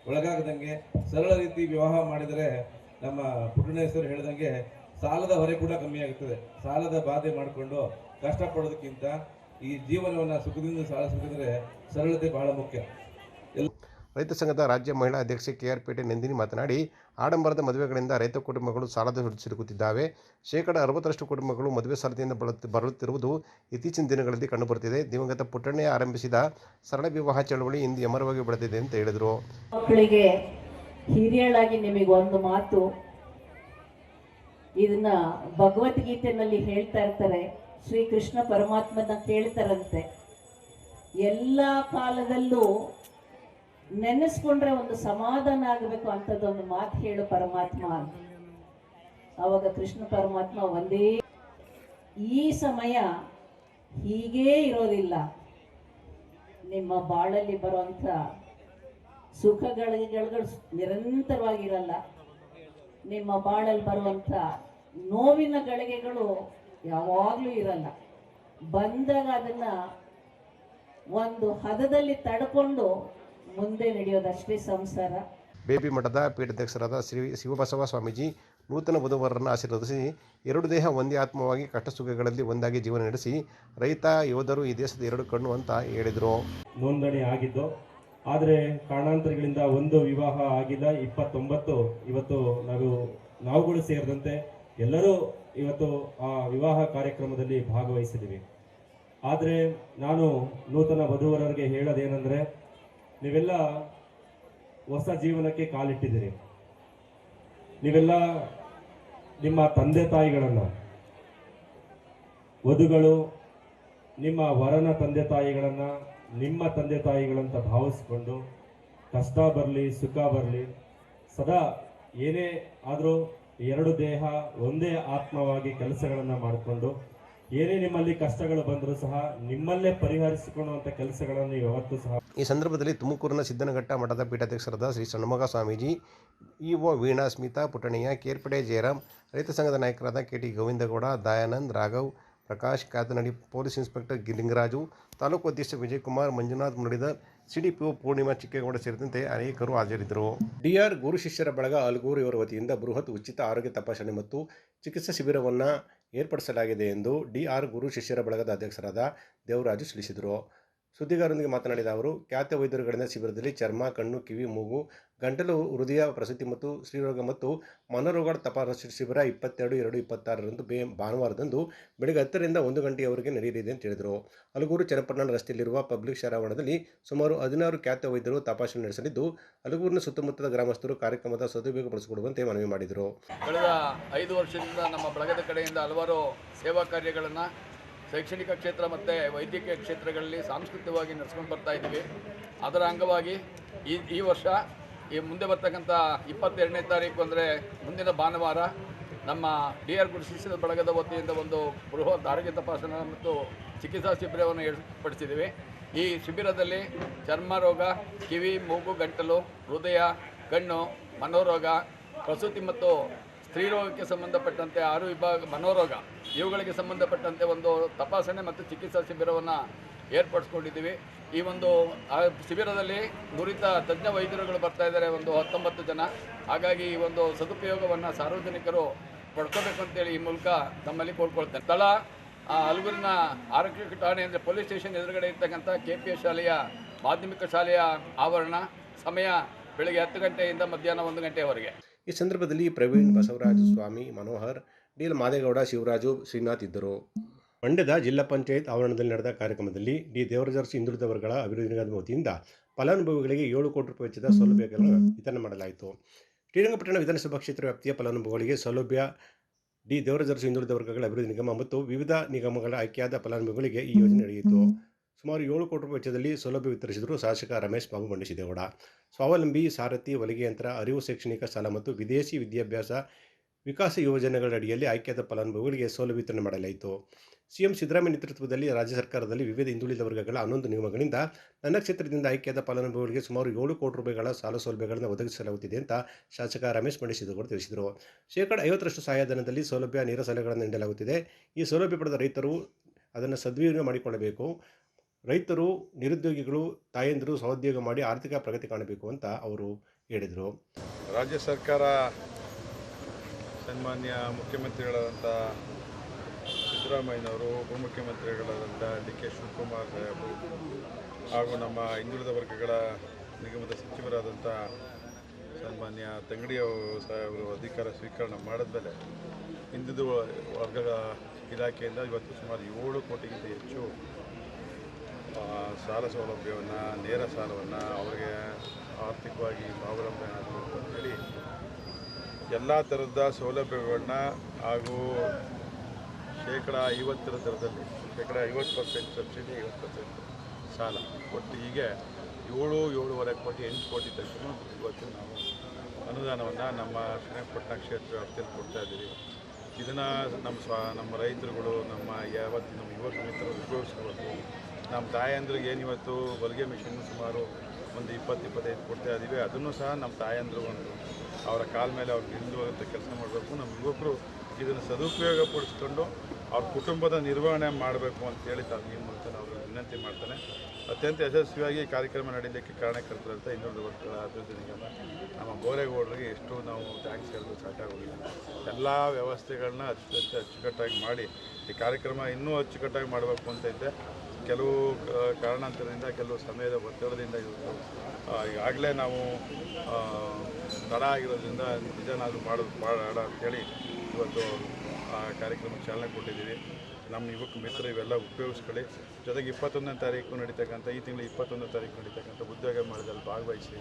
ಒಳಗಾಗದಂಗೆ ಸರಳ ರೀತಿ ವಿವಾಹ ಮಾಡಿದರೆ ನಮ್ಮ ಪುಟ್ಟಣ ಹೆಸರು ಹೇಳಿದಂಗೆ ಸಾಲದ ಹೊರೆ ಕೂಡ ಕಮ್ಮಿ ಆಗುತ್ತದೆ ಸಾಲದ ಬಾಧೆ ಮಾಡಿಕೊಂಡು ಕಷ್ಟಪಡೋದಕ್ಕಿಂತ ಈ ಜೀವನವನ್ನು ಸುಖದಿಂದ ಸಾಧಿಸಬೇಕಂದ್ರೆ ಸರಳತೆ ಬಹಳ ಮುಖ್ಯ. ರೈತ ಸಂಘದ ರಾಜ್ಯ ಮಹಿಳಾ ಅಧ್ಯಕ್ಷೆ ಕೆ ಆರ್ ಪೇಟೆ ನಂದಿನಿ ಮಾತನಾಡಿ ಆಡಂಬರದ ಮದುವೆಗಳಿಂದ ರೈತ ಕುಟುಂಬಗಳು ಸಾಲದ ಸಿಲುಕುತ್ತಿದ್ದಾವೆ. ಶೇಕಡ ಅರವತ್ತರಷ್ಟು ಕುಟುಂಬಗಳು ಮದುವೆ ಸಾಲದಿಂದ ಬಳಲು ಬರುತ್ತಿರುವುದು ಇತ್ತೀಚಿನ ದಿನಗಳಲ್ಲಿ ಕಂಡುಬರುತ್ತಿದೆ. ದಿವಂಗತ ಪುಟ್ಟಣ್ಣೆ ಆರಂಭಿಸಿದ ಸರಳ ವಿವಾಹ ಚಳವಳಿ ಇಂದು ಎಮರವಾಗಿ ಬೆಳೆದಿದೆ ಅಂತ ಹೇಳಿದರು. ಮಕ್ಕಳಿಗೆ ಹಿರಿಯಳಾಗಿ ನಿಮಗೆ ಒಂದು ಮಾತು. ಇದನ್ನ ಭಗವದ್ಗೀತೆನಲ್ಲಿ ಹೇಳ್ತಾ ಇರ್ತಾರೆ. ಶ್ರೀಕೃಷ್ಣ ಪರಮಾತ್ಮನ ಕೇಳ್ತಾರಂತೆ ಎಲ್ಲ ಕಾಲದಲ್ಲೂ ನೆನೆಸ್ಕೊಂಡ್ರೆ ಒಂದು ಸಮಾಧಾನ ಆಗಬೇಕು ಅಂತದೊಂದು ಮಾತು ಹೇಳು ಪರಮಾತ್ಮ. ಅವಾಗ ಕೃಷ್ಣ ಪರಮಾತ್ಮ ಒಂದೇ ಈ ಸಮಯ ಹೀಗೇ ಇರೋದಿಲ್ಲ. ನಿಮ್ಮ ಬಾಳಲ್ಲಿ ಬರುವಂಥ ಸುಖಗಳಿಗಳು ನಿರಂತರವಾಗಿರಲ್ಲ. ನಿಮ್ಮ ಬಾಳಲ್ಲಿ ಬರುವಂಥ ನೋವಿನ ಗಳಿಗೆಗಳು ಯಾವಾಗಲೂ ಇರಲ್ಲ. ಬಂದಾಗ ಅದನ್ನ ಒಂದು ಹದದಲ್ಲಿ ತಡ್ಕೊಂಡು ಮುಂದೆ ನಡೆಯೋದಷ್ಟೇ ಸಂಸಾರ. ಬೇಬಿ ಮಠದ ಪೀಠಾಧ್ಯಕ್ಷರಾದ ಶ್ರೀ ಶಿವಬಸವ ಸ್ವಾಮೀಜಿ ನೂತನ ವಧುವರನ್ನು ಆಶೀರ್ವದಿಸಿ ಎರಡು ದೇಹ ಒಂದೇ ಆತ್ಮವಾಗಿ ಕಷ್ಟ ಸುಖಗಳಲ್ಲಿ ಒಂದಾಗಿ ಜೀವನ ನಡೆಸಿ ರೈತ ಯೋಧರು ಈ ದೇಶದ ಎರಡು ಕಣ್ಣು ಅಂತ ಹೇಳಿದರು. ನೋಂದಣಿ ಆಗಿದ್ದು ಆದರೆ ಕಾರಣಾಂತರಗಳಿಂದ ಒಂದು ವಿವಾಹ ಆಗಿಲ್ಲ ಇಪ್ಪತ್ತೊಂಬತ್ತು ಇವತ್ತು ನಾವು ನಾವುಗಳು ಸೇರಿದಂತೆ ಎಲ್ಲರೂ ಇವತ್ತು ಆ ವಿವಾಹ ಕಾರ್ಯಕ್ರಮದಲ್ಲಿ ಭಾಗವಹಿಸಿದ್ದೀವಿ. ಆದರೆ ನಾನು ನೂತನ ವಧುವರರಿಗೆ ಹೇಳೋದೇನೆಂದರೆ, ನೀವೆಲ್ಲ ಹೊಸ ಜೀವನಕ್ಕೆ ಕಾಲಿಟ್ಟಿದ್ದೀರಿ. ನೀವೆಲ್ಲ ನಿಮ್ಮ ತಂದೆ ತಾಯಿಗಳನ್ನು, ವಧುಗಳು ನಿಮ್ಮ ವರನ ತಂದೆ ತಾಯಿಗಳನ್ನು ನಿಮ್ಮ ತಂದೆ ತಾಯಿಗಳಂತ ಭಾವಿಸಿಕೊಂಡು ಕಷ್ಟ ಬರಲಿ, ಸುಖ ಬರಲಿ, ಸದಾ ಏನೇ ಆದರೂ ಎರಡು ದೇಹ, ಒಂದೇ ಆತ್ಮವಾಗಿ ಕೆಲಸಗಳನ್ನು ಮಾಡಿಕೊಂಡು, ಏನೇ ನಿಮ್ಮಲ್ಲಿ ಕಷ್ಟಗಳು ಬಂದರೂ ಸಹ ನಿಮ್ಮಲ್ಲೇ ಪರಿಹರಿಸಿಕೊಳ್ಳುವಂಥ ಕೆಲಸಗಳನ್ನು ಇವತ್ತು ಸಹ ಈ ಸಂದರ್ಭದಲ್ಲಿ ತುಮಕೂರಿನ ಸಿದ್ದನಘಟ್ಟ ಮಠದ ಪೀಠಾಧ್ಯಕ್ಷರಾದ ಶ್ರೀ ಷಣ್ಮುಗ ಸ್ವಾಮೀಜಿ, ಇಒ ವೀಣಾ ಸ್ಮಿತಾ, ಪುಟಣಿಯ ಕೇರ್ಪಡೆ ಜಯರಾಮ್ ರೈತ ಸಂಘದ ನಾಯಕರಾದ K T Govindagowda, Dayanand Raghav, Prakash Katanadi police inspector Gilingaraju taluk ಅಧ್ಯಕ್ಷ ವಿಜಯಕುಮಾರ್, ಮಂಜುನಾಥ್ ಮುರಳೀಧರ್ ಸಿಡಿಪಿಒ ಪೂರ್ಣಿಮಾ ಚಿಕ್ಕೇಗೌಡ ಸೇರಿದಂತೆ ಅನೇಕರು ಹಾಜರಿದ್ದರು. ಡಿಆರ್ ಗುರು ಶಿಷ್ಯರ ಬಳಗ ಅಲ್ಗೂರು ಇವರ ವತಿಯಿಂದ ಬೃಹತ್ ಉಚಿತ ಆರೋಗ್ಯ ತಪಾಸಣೆ ಮತ್ತು ಚಿಕಿತ್ಸಾ ಶಿಬಿರವನ್ನು ಏರ್ಪಡಿಸಲಾಗಿದೆ ಎಂದು ಡಿಆರ್ ಗುರು ಶಿಷ್ಯರ ಬಳಗದ ಅಧ್ಯಕ್ಷರಾದ ದೇವರಾಜು ತಿಳಿಸಿದರು. ಸುದ್ದಿಗಾರರೊಂದಿಗೆ ಮಾತನಾಡಿದ ಅವರು, ಖ್ಯಾತ ವೈದ್ಯರುಗಳಿಂದ ಶಿಬಿರದಲ್ಲಿ ಚರ್ಮ, ಕಣ್ಣು, ಕಿವಿ, ಮೂಗು, ಗಂಟಲು, ಹೃದಯ, ಪ್ರಸೂತಿ ಮತ್ತು ಸ್ತ್ರೀರೋಗ ಮತ್ತು ಮನೋರೋಗ ತಪಾಸಣೆ ಶಿಬಿರ ಇಪ್ಪತ್ತೆರಡು, ಎರಡು, ಇಪ್ಪತ್ತಾರರಂದು ಬೇ, ಭಾನುವಾರದಂದು ಬೆಳಗ್ಗೆ ಹತ್ತರಿಂದ ಒಂದು ಗಂಟೆಯವರೆಗೆ ನಡೆಯಲಿದೆ ಅಂತ ಹೇಳಿದರು. ಅಲಗೂರು ಚನ್ನಪಟ್ಟಣ ರಸ್ತೆಯಲ್ಲಿರುವ ಪಬ್ಲಿಕ್ ಶರಾವಣದಲ್ಲಿ ಸುಮಾರು ಹದಿನಾರು ಖ್ಯಾತ ವೈದ್ಯರು ತಪಾಸಣೆ ನಡೆಸಲಿದ್ದು, ಅಲಗೂರಿನ ಸುತ್ತಮುತ್ತಲ ಗ್ರಾಮಸ್ಥರು ಕಾರ್ಯಕ್ರಮದ ಸದುಪಯೋಗಪಡಿಸಿಕೊಡುವಂತೆ ಮನವಿ ಮಾಡಿದರು. ಕಳೆದ ಐದು ವರ್ಷದಿಂದ ನಮ್ಮ ಬಳಗದ ಕಡೆಯಿಂದ ಹಲವಾರು ಸೇವಾ ಕಾರ್ಯಗಳನ್ನು ಶೈಕ್ಷಣಿಕ ಕ್ಷೇತ್ರ ಮತ್ತು ವೈದ್ಯಕೀಯ ಕ್ಷೇತ್ರಗಳಲ್ಲಿ ಸಾಂಸ್ಕೃತಿಕವಾಗಿ ನಡೆಸ್ಕೊಂಡು ಬರ್ತಾ ಇದ್ದೀವಿ. ಅದರ ಅಂಗವಾಗಿ ಈ ಈ ವರ್ಷ, ಈ ಮುಂದೆ ಬರ್ತಕ್ಕಂಥ ಇಪ್ಪತ್ತೆರಡನೇ ತಾರೀಕು ಅಂದರೆ ಮುಂದಿನ ಭಾನುವಾರ ನಮ್ಮ ಡಿ ಆರ್ ಗುರು ಶಿಷ್ಯರ ಬಳಗದ ವತಿಯಿಂದ ಒಂದು ಬೃಹತ್ ಆರೋಗ್ಯ ತಪಾಸಣಾ ಮತ್ತು ಚಿಕಿತ್ಸಾ ಶಿಬಿರವನ್ನು ಏರ್ಪಡಿಸಿದ್ದೀವಿ. ಈ ಶಿಬಿರದಲ್ಲಿ ಚರ್ಮ ರೋಗ ಕಿವಿ, ಮೂಗು, ಗಂಟಲು, ಹೃದಯ, ಕಣ್ಣು, ಮನೋರೋಗ, ಪ್ರಸೂತಿ ಮತ್ತು ಸ್ತ್ರೀರೋಗಕ್ಕೆ ಸಂಬಂಧಪಟ್ಟಂತೆ ಆರು ವಿಭಾಗ ಮನೋರೋಗ. ಇವುಗಳಿಗೆ ಸಂಬಂಧಪಟ್ಟಂತೆ ಒಂದು ತಪಾಸಣೆ ಮತ್ತು ಚಿಕಿತ್ಸಾ ಶಿಬಿರವನ್ನು ಏರ್ಪಡಿಸ್ಕೊಂಡಿದ್ದೀವಿ. ಈ ಒಂದು ಶಿಬಿರದಲ್ಲಿ ನುರಿತ ತಜ್ಞ ವೈದ್ಯರುಗಳು ಬರ್ತಾ ಇದ್ದಾರೆ, ಒಂದು ಹತ್ತೊಂಬತ್ತು ಜನ. ಹಾಗಾಗಿ ಈ ಒಂದು ಸದುಪಯೋಗವನ್ನು ಸಾರ್ವಜನಿಕರು ಪಡ್ಕೋಬೇಕು ಅಂತೇಳಿ ಈ ಮೂಲಕ ತಮ್ಮಲ್ಲಿ ಕೋರ್ಕೊಳ್ತೇನೆ. ಸ್ಥಳ ಹಲಗೂರಿನ ಆರೋಗ್ಯ ಠಾಣೆ ಅಂದರೆ ಪೊಲೀಸ್ ಸ್ಟೇಷನ್ ಎದುರುಗಡೆ ಇರ್ತಕ್ಕಂಥ ಕೆ ಪಿ ಎಸ್ ಶಾಲೆಯ ಮಾಧ್ಯಮಿಕ ಶಾಲೆಯ ಆವರಣ ಸಮಯ ಬೆಳಗ್ಗೆ ಹತ್ತು ಗಂಟೆಯಿಂದ ಮಧ್ಯಾಹ್ನ ಒಂದು ಗಂಟೆಯವರೆಗೆ ಈ ಸಂದರ್ಭದಲ್ಲಿ ಪ್ರವೀಣ್ ಬಸವರಾಜ ಸ್ವಾಮಿ, ಮನೋಹರ್ ಡಿ ಎಲ್ ಮಾದೇಗೌಡ ಶಿವರಾಜು ಶ್ರೀನಾಥ್ ಇದ್ದರು. ಮಂಡ್ಯದ ಜಿಲ್ಲಾ ಪಂಚಾಯತ್ ಆವರಣದಲ್ಲಿ ನಡೆದ ಕಾರ್ಯಕ್ರಮದಲ್ಲಿ ಡಿ ದೇವರಾಜರ್ಸ್ ಹಿಂದುಳಿದ ವರ್ಗಗಳ ಅಭಿವೃದ್ಧಿ ನಿಗಮದ ವತಿಯಿಂದ ಫಲಾನುಭವಿಗಳಿಗೆ ಏಳು ಕೋಟಿ ರೂಪಾಯಿ ವೆಚ್ಚದ ಸೌಲಭ್ಯಗಳನ್ನು ವಿತರಣೆ ಮಾಡಲಾಯಿತು. ಶ್ರೀರಂಗಪಟ್ಟಣ ವಿಧಾನಸಭಾ ಕ್ಷೇತ್ರ ವ್ಯಾಪ್ತಿಯ ಫಲಾನುಭವಿಗಳಿಗೆ ಸೌಲಭ್ಯ ಡಿ ದೇವರಾಜರ್ಸ್ ಹಿಂದುಳಿದ ವರ್ಗಗಳ ಅಭಿವೃದ್ಧಿ ನಿಗಮ ಮತ್ತು ವಿವಿಧ ನಿಗಮಗಳ ಆಯ್ಕೆಯಾದ ಫಲಾನುಭವಿಗಳಿಗೆ ಈ ಯೋಜನೆ ನಡೆಯಿತು. ಸುಮಾರು ಏಳು ಕೋಟಿ ರೂಪಾಯಿ ವೆಚ್ಚದಲ್ಲಿ ಸೌಲಭ್ಯ ವಿತರಿಸಿದರು ಶಾಸಕ ರಮೇಶ್ ಬಾಬು ಮಂಡಿಸಿದೇಗೌಡ ಸ್ವಾವಲಂಬಿ ಸಾರಥಿ ಹೊಲಿಗೆ ಯಂತ್ರ ಅರಿವು ಶೈಕ್ಷಣಿಕ ಸಾಲ ಮತ್ತು ವಿದೇಶಿ ವಿದ್ಯಾಭ್ಯಾಸ ವಿಕಾಸ ಯೋಜನೆಗಳ ಅಡಿಯಲ್ಲಿ ಆಯ್ಕೆಯಾದ ಫಲಾನುಭವಿಗಳಿಗೆ ಸೌಲಭ್ಯ ಮಾಡಲಾಯಿತು. ಸಿಎಂ ಸಿದ್ದರಾಮಯ್ಯ ನೇತೃತ್ವದಲ್ಲಿ ರಾಜ್ಯ ಸರ್ಕಾರದಲ್ಲಿ ವಿವಿಧ ಹಿಂದುಳಿದ ವರ್ಗಗಳ ಹನ್ನೊಂದು ನಿಯಮಗಳಿಂದ ನನ್ನ ಕ್ಷೇತ್ರದಿಂದ ಆಯ್ಕೆಯಾದ ಫಲಾನುಭವಿಗಳಿಗೆ ಸುಮಾರು ಏಳು ಕೋಟಿ ರೂಪಾಯಿಗಳ ಸಾಲ ಸೌಲಭ್ಯಗಳನ್ನು ಒದಗಿಸಲಾಗುತ್ತಿದೆ ಅಂತ ಶಾಸಕ ರಮೇಶ್ ಮಂಡಿಸಿದವರು ತಿಳಿಸಿದರು. ಶೇಕಡ ಐವತ್ತರಷ್ಟು ಸಹಾಯಧನದಲ್ಲಿ ಸೌಲಭ್ಯ, ನೇರ ಸಲಹೆಗಳನ್ನು ನೀಡಲಾಗುತ್ತಿದೆ. ಈ ಸೌಲಭ್ಯ ಪಡೆದ ರೈತರು ಅದನ್ನು ಸದ್ವಿನಿಯೋಗ ಮಾಡಿಕೊಳ್ಳಬೇಕು. ರೈತರು, ನಿರುದ್ಯೋಗಿಗಳು, ತಾಯಂದಿರು ಸಹೋದ್ಯೋಗ ಮಾಡಿ ಆರ್ಥಿಕ ಪ್ರಗತಿ ಕಾಣಬೇಕು ಅಂತ ಅವರು ಹೇಳಿದರು. ರಾಜ್ಯ ಸರ್ಕಾರ ಸನ್ಮಾನ್ಯ ಮುಖ್ಯಮಂತ್ರಿಗಳಾದಂಥ ಸಿದ್ದರಾಮಯ್ಯನವರು, ಉಪಮುಖ್ಯಮಂತ್ರಿಗಳಾದಂಥ ಡಿ ಕೆ ಶಿವಕುಮಾರ್ ಹಾಗೂ ನಮ್ಮ ಹಿಂದುಳಿದ ವರ್ಗಗಳ ನಿಗಮದ ಸಚಿವರಾದಂಥ ಸನ್ಮಾನ್ಯ ತಂಗಡಿಯ ಸಾಹೇಬರು ಅಧಿಕಾರ ಮಾಡಿದ ಮೇಲೆ ಹಿಂದುಳಿದ ವರ್ಗದ ಇಲಾಖೆಯಿಂದ ಇವತ್ತು ಸುಮಾರು ಏಳು ಕೋಟಿಗಿಂತ ಹೆಚ್ಚು ಸಾಲ ಸೌಲಭ್ಯವನ್ನು, ನೇರ ಸಾಲವನ್ನು ಅವರಿಗೆ ಆರ್ಥಿಕವಾಗಿ ಸ್ವಾವಲಂಬನೆ ಆಗಬೇಕು ಅಂತೇಳಿ ಎಲ್ಲ ಥರದ ಸೌಲಭ್ಯಗಳನ್ನ ಹಾಗೂ ಶೇಕಡ ಐವತ್ತರ ದರದಲ್ಲಿ ಶೇಕಡ ಐವತ್ತು ಪರ್ಸೆಂಟ್ ಸಬ್ಸಿಡಿ, ಐವತ್ತು ಪರ್ಸೆಂಟ್ ಸಾಲ. ಒಟ್ಟು ಹೀಗೆ ಏಳು, ಏಳುವರೆ ಕೋಟಿ, ಎಂಟು ಕೋಟಿ ತನಕ ಇವತ್ತು ನಾವು ಅನುದಾನವನ್ನು ನಮ್ಮ ಶ್ರೀರಂಗಪಟ್ಟಣ ಕ್ಷೇತ್ರ ವ್ಯಾಪ್ತಿಯಲ್ಲಿ ಕೊಡ್ತಾ ಇದ್ದೀವಿ. ಇದನ್ನು ನಮ್ಮ ಸ್ವ, ನಮ್ಮ ರೈತರುಗಳು, ನಮ್ಮ ಯಾವತ್ತು ನಮ್ಮ ಯುವಕ ಮಿತ್ರರು ಉಪಯೋಗಿಸ್ಕೋಬೇಕು ನಮ್ಮ ತಾಯಂದ್ರಿಗೆ ಏನು ಇವತ್ತು ಹೊಲಿಗೆ ಮಿಷಿನ್ ಸುಮಾರು ಒಂದು ಇಪ್ಪತ್ತು, ಇಪ್ಪತ್ತೈದು ಕೊಡ್ತಾ ಇದ್ದೀವಿ ಅದನ್ನು ಸಹ ನಮ್ಮ ತಾಯಂದ್ರು ಒಂದು ಅವರ ಕಾಲ ಮೇಲೆ ಅವ್ರು ನಿಲ್ಲುವಂಥ ಕೆಲಸ ಮಾಡಬೇಕು. ನಮ್ಮ ಯುವಕರು ಇದನ್ನು ಸದುಪಯೋಗ ಪಡಿಸ್ಕೊಂಡು ಅವ್ರ ಕುಟುಂಬದ ನಿರ್ವಹಣೆ ಮಾಡಬೇಕು ಅಂತೇಳಿ ತಾವು ಈ ಮೂಲಕ ನಾವು ವಿನಂತಿ ಮಾಡ್ತಾನೆ. ಅತ್ಯಂತ ಯಶಸ್ವಿಯಾಗಿ ಕಾರ್ಯಕ್ರಮ ನಡೀಲಿಕ್ಕೆ ಕಾರಣಕರ್ತರಂತ ಇನ್ನೊಂದು ವರ್ಷಗಳ ಅಭಿವೃದ್ಧಿ ನಿಗಮ, ನಮ್ಮ ಗೋರೆಗೌಡರಿಗೆ ಎಷ್ಟು ನಾವು ಥ್ಯಾಂಕ್ಸ್ ಹೇಳೋದು ಸಾಕಾಗೋದಿಲ್ಲ ಎಲ್ಲ ವ್ಯವಸ್ಥೆಗಳನ್ನ ಅತ್ಯಂತ ಅಚ್ಚುಕಟ್ಟಾಗಿ ಮಾಡಿ ಈ ಕಾರ್ಯಕ್ರಮ ಇನ್ನೂ ಅಚ್ಚುಕಟ್ಟಾಗಿ ಮಾಡಬೇಕು ಅಂತ ಇದ್ದೆ. ಕೆಲವು ಕಾರಣಾಂತರದಿಂದ, ಕೆಲವು ಸಮಯದ ಒತ್ತಡದಿಂದ ಇವತ್ತು ಈಗಾಗಲೇ ನಾವು ತಡ ಆಗಿರೋದ್ರಿಂದ ನಿಜನಾದರೂ ಮಾಡೋದು ಮಾಡೋಣ ಅಂತೇಳಿ ಇವತ್ತು, ಆ, ಕಾರ್ಯಕ್ರಮಕ್ಕೆ ಚಾಲನೆ ಕೊಟ್ಟಿದ್ದೀವಿ. ನಮ್ಮ ಯುವಕ ಮಿತ್ರ ಇವೆಲ್ಲ ಉಪಯೋಗಿಸ್ಕೊಳ್ಳಿ. ಜೊತೆಗೆ ಇಪ್ಪತ್ತೊಂದನೇ ತಾರೀಕು ನಡೀತಕ್ಕಂಥ, ಈ ತಿಂಗಳು ಇಪ್ಪತ್ತೊಂದನೇ ತಾರೀಕು ನಡೀತಕ್ಕಂಥ ಉದ್ಯೋಗ ಮೇಳದಲ್ಲಿ ಭಾಗವಹಿಸಿ,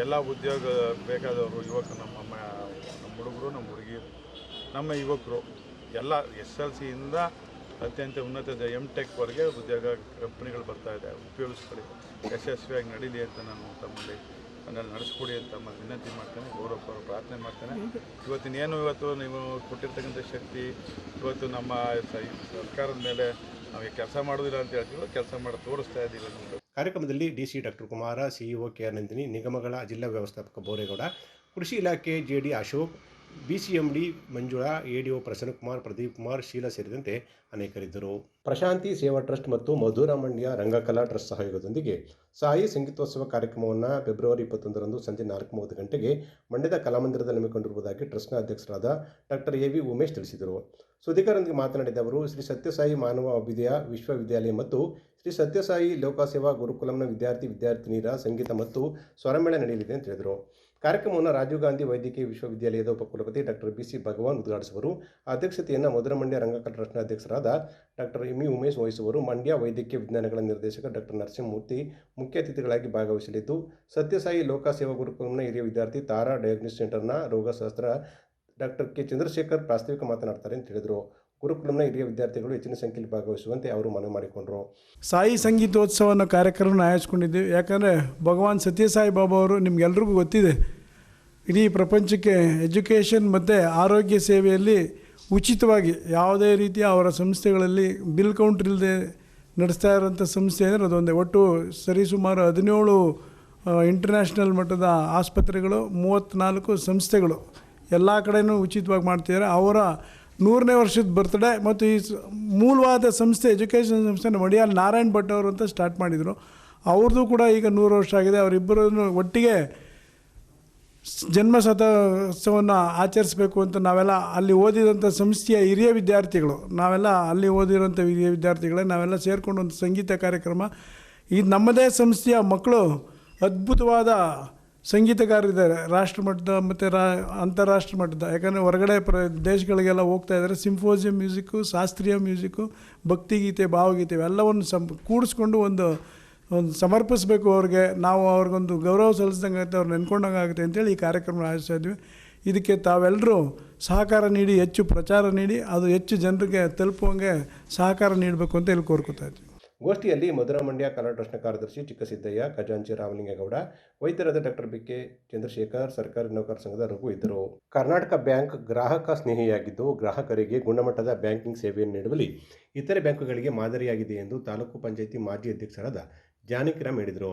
ಎಲ್ಲ ಉದ್ಯೋಗ ಬೇಕಾದವರು ಯುವಕರು ನಮ್ಮ ನಮ್ಮ ಹುಡುಗರು, ನಮ್ಮ ಹುಡುಗಿಯರು, ನಮ್ಮ ಯುವಕರು, ಎಲ್ಲ ಎಸ್ ಎಲ್ ಸಿಯಿಂದ ಅತ್ಯಂತ ಉನ್ನತ ಎಂ ಟೆಕ್ವರೆಗೆ ಉದ್ಯೋಗ ಕಂಪ್ನಿಗಳು ಬರ್ತಾ ಇದೆ, ಉಪಯೋಗಿಸ್ಕೊಳ್ಳಿ, ಯಶಸ್ವಿಯಾಗಿ ನಡೀಲಿ ಅಂತ ನಾನು ತಮ್ಮಲ್ಲಿ ಅದನ್ನು ನಡೆಸ್ಕೊಡಿ ಅಂತ ತಮ್ಮ ವಿನಂತಿ ಮಾಡ್ತೇನೆ, ಗೌರವ ಪ್ರಾರ್ಥನೆ ಮಾಡ್ತೇನೆ. ಇವತ್ತಿನ ಏನು, ಇವತ್ತು ನೀವು ಕೊಟ್ಟಿರ್ತಕ್ಕಂಥ ಶಕ್ತಿ, ಇವತ್ತು ನಮ್ಮ ಸರ್ಕಾರದ ಮೇಲೆ ನಾವು ಕೆಲಸ ಮಾಡೋದಿಲ್ಲ ಅಂತ ಹೇಳ್ತೀವಿ, ಕೆಲಸ ಮಾಡಿ ತೋರಿಸ್ತಾ ಇದ್ದೀವಿ ಕಾರ್ಯಕ್ರಮದಲ್ಲಿ ಕಾರ್ಯಕ್ರಮದಲ್ಲಿ DC doctor Kumara CEO K R Nandini ನಿಗಮಗಳ ಜಿಲ್ಲಾ ವ್ಯವಸ್ಥಾಪಕ ಬೋರೇಗೌಡ, ಕೃಷಿ ಇಲಾಖೆ J D Ashok BCMD, Manjula, ADO Prasannakumar, Pradeep Kumar, Sheela ಸೇರಿದಂತೆ ಅನೇಕರಿದ್ದರು. ಪ್ರಶಾಂತಿ ಸೇವಾ ಟ್ರಸ್ಟ್ ಮತ್ತು ಮಧುರಾಮಣ್ಯ ರಂಗಕಲಾ ಟ್ರಸ್ಟ್ ಸಹಯೋಗದೊಂದಿಗೆ ಸಾಯಿ ಸಂಗೀತೋತ್ಸವ ಕಾರ್ಯಕ್ರಮವನ್ನು ಫೆಬ್ರವರಿ ಇಪ್ಪತ್ತೊಂದರಂದು ಸಂಜೆ ನಾಲ್ಕು ಮೂವತ್ತು ಗಂಟೆಗೆ ಮಂಡ್ಯದ ಕಲಾಮಂದಿರದಲ್ಲಿ ಹಮ್ಮಿಕೊಂಡಿರುವುದಾಗಿ ಟ್ರಸ್ಟ್ನ ಅಧ್ಯಕ್ಷರಾದ ಡಾಕ್ಟರ್ ಎ ವಿ ಉಮೇಶ್ ತಿಳಿಸಿದರು. ಸುದ್ದಿಗಾರರೊಂದಿಗೆ ಮಾತನಾಡಿದ ಅವರು, ಶ್ರೀ ಸತ್ಯಸಾಯಿ ಮಾನವ ಅಭ್ಯುದಯ ವಿಶ್ವವಿದ್ಯಾಲಯ ಮತ್ತು ಶ್ರೀ ಸತ್ಯಸಾಯಿ ಲೋಕಸೇವಾ ಗುರುಕುಲಂನ ವಿದ್ಯಾರ್ಥಿ, ವಿದ್ಯಾರ್ಥಿನಿಯರ ಸಂಗೀತ ಮತ್ತು ಸ್ವರಮೇಳ ನಡೆಯಲಿದೆ ಅಂತ ಹೇಳಿದರು. ಕಾರ್ಯಕ್ರಮವನ್ನು ರಾಜೀವ್ ಗಾಂಧಿ ವೈದ್ಯಕೀಯ ವಿಶ್ವವಿದ್ಯಾಲಯದ ಉಪಕುಲಪತಿ ಡಾಕ್ಟರ್ ಬಿ ಸಿ ಭಗವಾನ್ ಉದ್ಘಾಟಿಸುವರು. ಅಧ್ಯಕ್ಷತೆಯನ್ನು ಮಧುರ ಮಂಡ್ಯ ರಂಗಕಲಾ ಟ್ರಸ್ಟ್ನ ಅಧ್ಯಕ್ಷರಾದ ಡಾಕ್ಟರ್ ಎಂ ಇ ಉಮೇಶ್ ವಹಿಸುವರು. ಮಂಡ್ಯ ವೈದ್ಯಕೀಯ ವಿಜ್ಞಾನಗಳ ನಿರ್ದೇಶಕ ಡಾಕ್ಟರ್ ನರಸಿಂಹಮೂರ್ತಿ ಮುಖ್ಯ ಅತಿಥಿಗಳಾಗಿ ಭಾಗವಹಿಸಲಿದ್ದು, ಸತ್ಯಸಾಯಿ ಲೋಕಸೇವಾ ಗುರುಕುಲಂನ ಹಿರಿಯ ವಿದ್ಯಾರ್ಥಿ ತಾರಾ ಡಯಾಗ್ನೋಸ್ ಸೆಂಟರ್ನ ರೋಗಶಾಸ್ತ್ರ ಡಾಕ್ಟರ್ ಕೆ ಚಂದ್ರಶೇಖರ್ ಪ್ರಾಸ್ತಾವಿಕ ಮಾತನಾಡ್ತಾರೆ ಅಂತ ಹೇಳಿದರು. ಗುರುಕುಲಂನ ಹಿರಿಯ ವಿದ್ಯಾರ್ಥಿಗಳು ಹೆಚ್ಚಿನ ಸಂಖ್ಯೆಯಲ್ಲಿ ಭಾಗವಹಿಸುವಂತೆ ಅವರು ಮನವಿ ಮಾಡಿಕೊಂಡರು. ಸಾಯಿ ಸಂಗೀತೋತ್ಸವ ಅನ್ನೋ ಕಾರ್ಯಕ್ರಮನ ಆಯೋಜಿಸ್ಕೊಂಡಿದ್ದೀವಿ ಯಾಕಂದರೆ ಭಗವಾನ್ ಸತ್ಯಸಾಯಿ ಬಾಬಾ ಅವರು ನಿಮ್ಗೆಲ್ರಿಗೂ ಗೊತ್ತಿದೆ. ಇಡೀ ಪ್ರಪಂಚಕ್ಕೆ ಎಜುಕೇಷನ್ ಮತ್ತು ಆರೋಗ್ಯ ಸೇವೆಯಲ್ಲಿ ಉಚಿತವಾಗಿ ಯಾವುದೇ ರೀತಿಯ ಅವರ ಸಂಸ್ಥೆಗಳಲ್ಲಿ ಬಿಲ್ ಕೌಂಟ್ರ್ ಇಲ್ಲದೆ ನಡೆಸ್ತಾ ಇರೋಂಥ ಸಂಸ್ಥೆ ಅಂದರೆ ಅದೊಂದೇ. ಒಟ್ಟು ಸರಿಸುಮಾರು ಹದಿನೇಳು ಇಂಟರ್ನ್ಯಾಷನಲ್ ಮಟ್ಟದ ಆಸ್ಪತ್ರೆಗಳು, ಮೂವತ್ತ್ನಾಲ್ಕು ಸಂಸ್ಥೆಗಳು ಎಲ್ಲ ಕಡೆಯೂ ಉಚಿತವಾಗಿ ಮಾಡ್ತಿದ್ದಾರೆ. ಅವರ ನೂರನೇ ವರ್ಷದ ಬರ್ತ್ಡೇ ಮತ್ತು ಈ ಮೂಲವಾದ ಸಂಸ್ಥೆ ಎಜುಕೇಷನ್ ಸಂಸ್ಥೆ ಒಡಿಯಾಲ್ ನಾರಾಯಣ್ ಭಟ್ ಅವರು ಅಂತ ಸ್ಟಾರ್ಟ್ ಮಾಡಿದರು. ಅವ್ರದ್ದು ಕೂಡ ಈಗ ನೂರು ವರ್ಷ ಆಗಿದೆ. ಅವರಿಬ್ಬರೂ ಒಟ್ಟಿಗೆ ಜನ್ಮ ಶತೋತ್ಸವವನ್ನು ಆಚರಿಸಬೇಕು ಅಂತ ನಾವೆಲ್ಲ ಅಲ್ಲಿ ಓದಿದಂಥ ಸಂಸ್ಥೆಯ ಹಿರಿಯ ವಿದ್ಯಾರ್ಥಿಗಳು, ನಾವೆಲ್ಲ ಅಲ್ಲಿ ಓದಿರೋಂಥ ಹಿರಿಯ ವಿದ್ಯಾರ್ಥಿಗಳೇ, ನಾವೆಲ್ಲ ಸೇರಿಕೊಂಡು ಒಂದು ಸಂಗೀತ ಕಾರ್ಯಕ್ರಮ. ಈ ನಮ್ಮದೇ ಸಂಸ್ಥೆಯ ಮಕ್ಕಳು ಅದ್ಭುತವಾದ ಸಂಗೀತಗಾರರಿದ್ದಾರೆ ರಾಷ್ಟ್ರ ಮಟ್ಟದ ಮತ್ತು ರಾ ಅಂತಾರಾಷ್ಟ್ರ ಮಟ್ಟದ ಯಾಕಂದರೆ ಹೊರಗಡೆ ಪ್ರ, ದೇಶಗಳಿಗೆಲ್ಲ ಹೋಗ್ತಾ ಇದ್ದಾರೆ. ಸಿಂಫೋಸಿಯಂ ಮ್ಯೂಸಿಕ್ಕು, ಶಾಸ್ತ್ರೀಯ ಮ್ಯೂಸಿಕ್ಕು, ಭಕ್ತಿಗೀತೆ, ಭಾವಗೀತೆ, ಇವೆಲ್ಲವನ್ನು ಸಂ, ಕೂಡಿಸ್ಕೊಂಡು ಒಂದು ಒಂದು ಸಮರ್ಪಿಸಬೇಕು ಅವ್ರಿಗೆ. ನಾವು ಅವ್ರಿಗೊಂದು ಗೌರವ ಸಲ್ಲಿಸ್ದಂಗೆ ಆಗುತ್ತೆ ಅವ್ರು ನೆನ್ಕೊಂಡಂಗೆ ಆಗುತ್ತೆ ಅಂತೇಳಿ ಈ ಕಾರ್ಯಕ್ರಮ ಆಯೋಜಿಸ್ತಾ ಇದ್ವಿ. ಇದಕ್ಕೆ ತಾವೆಲ್ಲರೂ ಸಹಕಾರ ನೀಡಿ, ಹೆಚ್ಚು ಪ್ರಚಾರ ನೀಡಿ, ಅದು ಹೆಚ್ಚು ಜನರಿಗೆ ತಲುಪುವಂಗೆ ಸಹಕಾರ ನೀಡಬೇಕು ಅಂತ ಇಲ್ಲಿ ಕೋರ್ಕೊತಾ ಇದ್ವಿ. ಗೋಷ್ಠಿಯಲ್ಲಿ ಮಧುರಮಂಡ್ಯ ಕನ್ನಡ ಟ್ರಸ್ಟ್ನ ಕಾರ್ಯದರ್ಶಿ ಚಿಕ್ಕಸಿದ್ದಯ್ಯ, ಖಜಾಂಚಿ ರಾಮಲಿಂಗೇಗೌಡ, ವೈದ್ಯರಾದ ಡಾಕ್ಟರ್ ಬಿ ಕೆ ಚಂದ್ರಶೇಖರ್, ಸರ್ಕಾರಿ ನೌಕರ ಸಂಘದ ರಘು ಇದ್ದರು. ಕರ್ನಾಟಕ ಬ್ಯಾಂಕ್ ಗ್ರಾಹಕ ಸ್ನೇಹಿಯಾಗಿದ್ದು, ಗ್ರಾಹಕರಿಗೆ ಗುಣಮಟ್ಟದ ಬ್ಯಾಂಕಿಂಗ್ ಸೇವೆಯನ್ನು ನೀಡುವಲ್ಲಿ ಇತರೆ ಬ್ಯಾಂಕುಗಳಿಗೆ ಮಾದರಿಯಾಗಿದೆ ಎಂದು ತಾಲೂಕು ಪಂಚಾಯಿತಿ ಮಾಜಿ ಅಧ್ಯಕ್ಷರಾದ ಜಾನಕಿರಾಮ್ ಹೇಳಿದರು.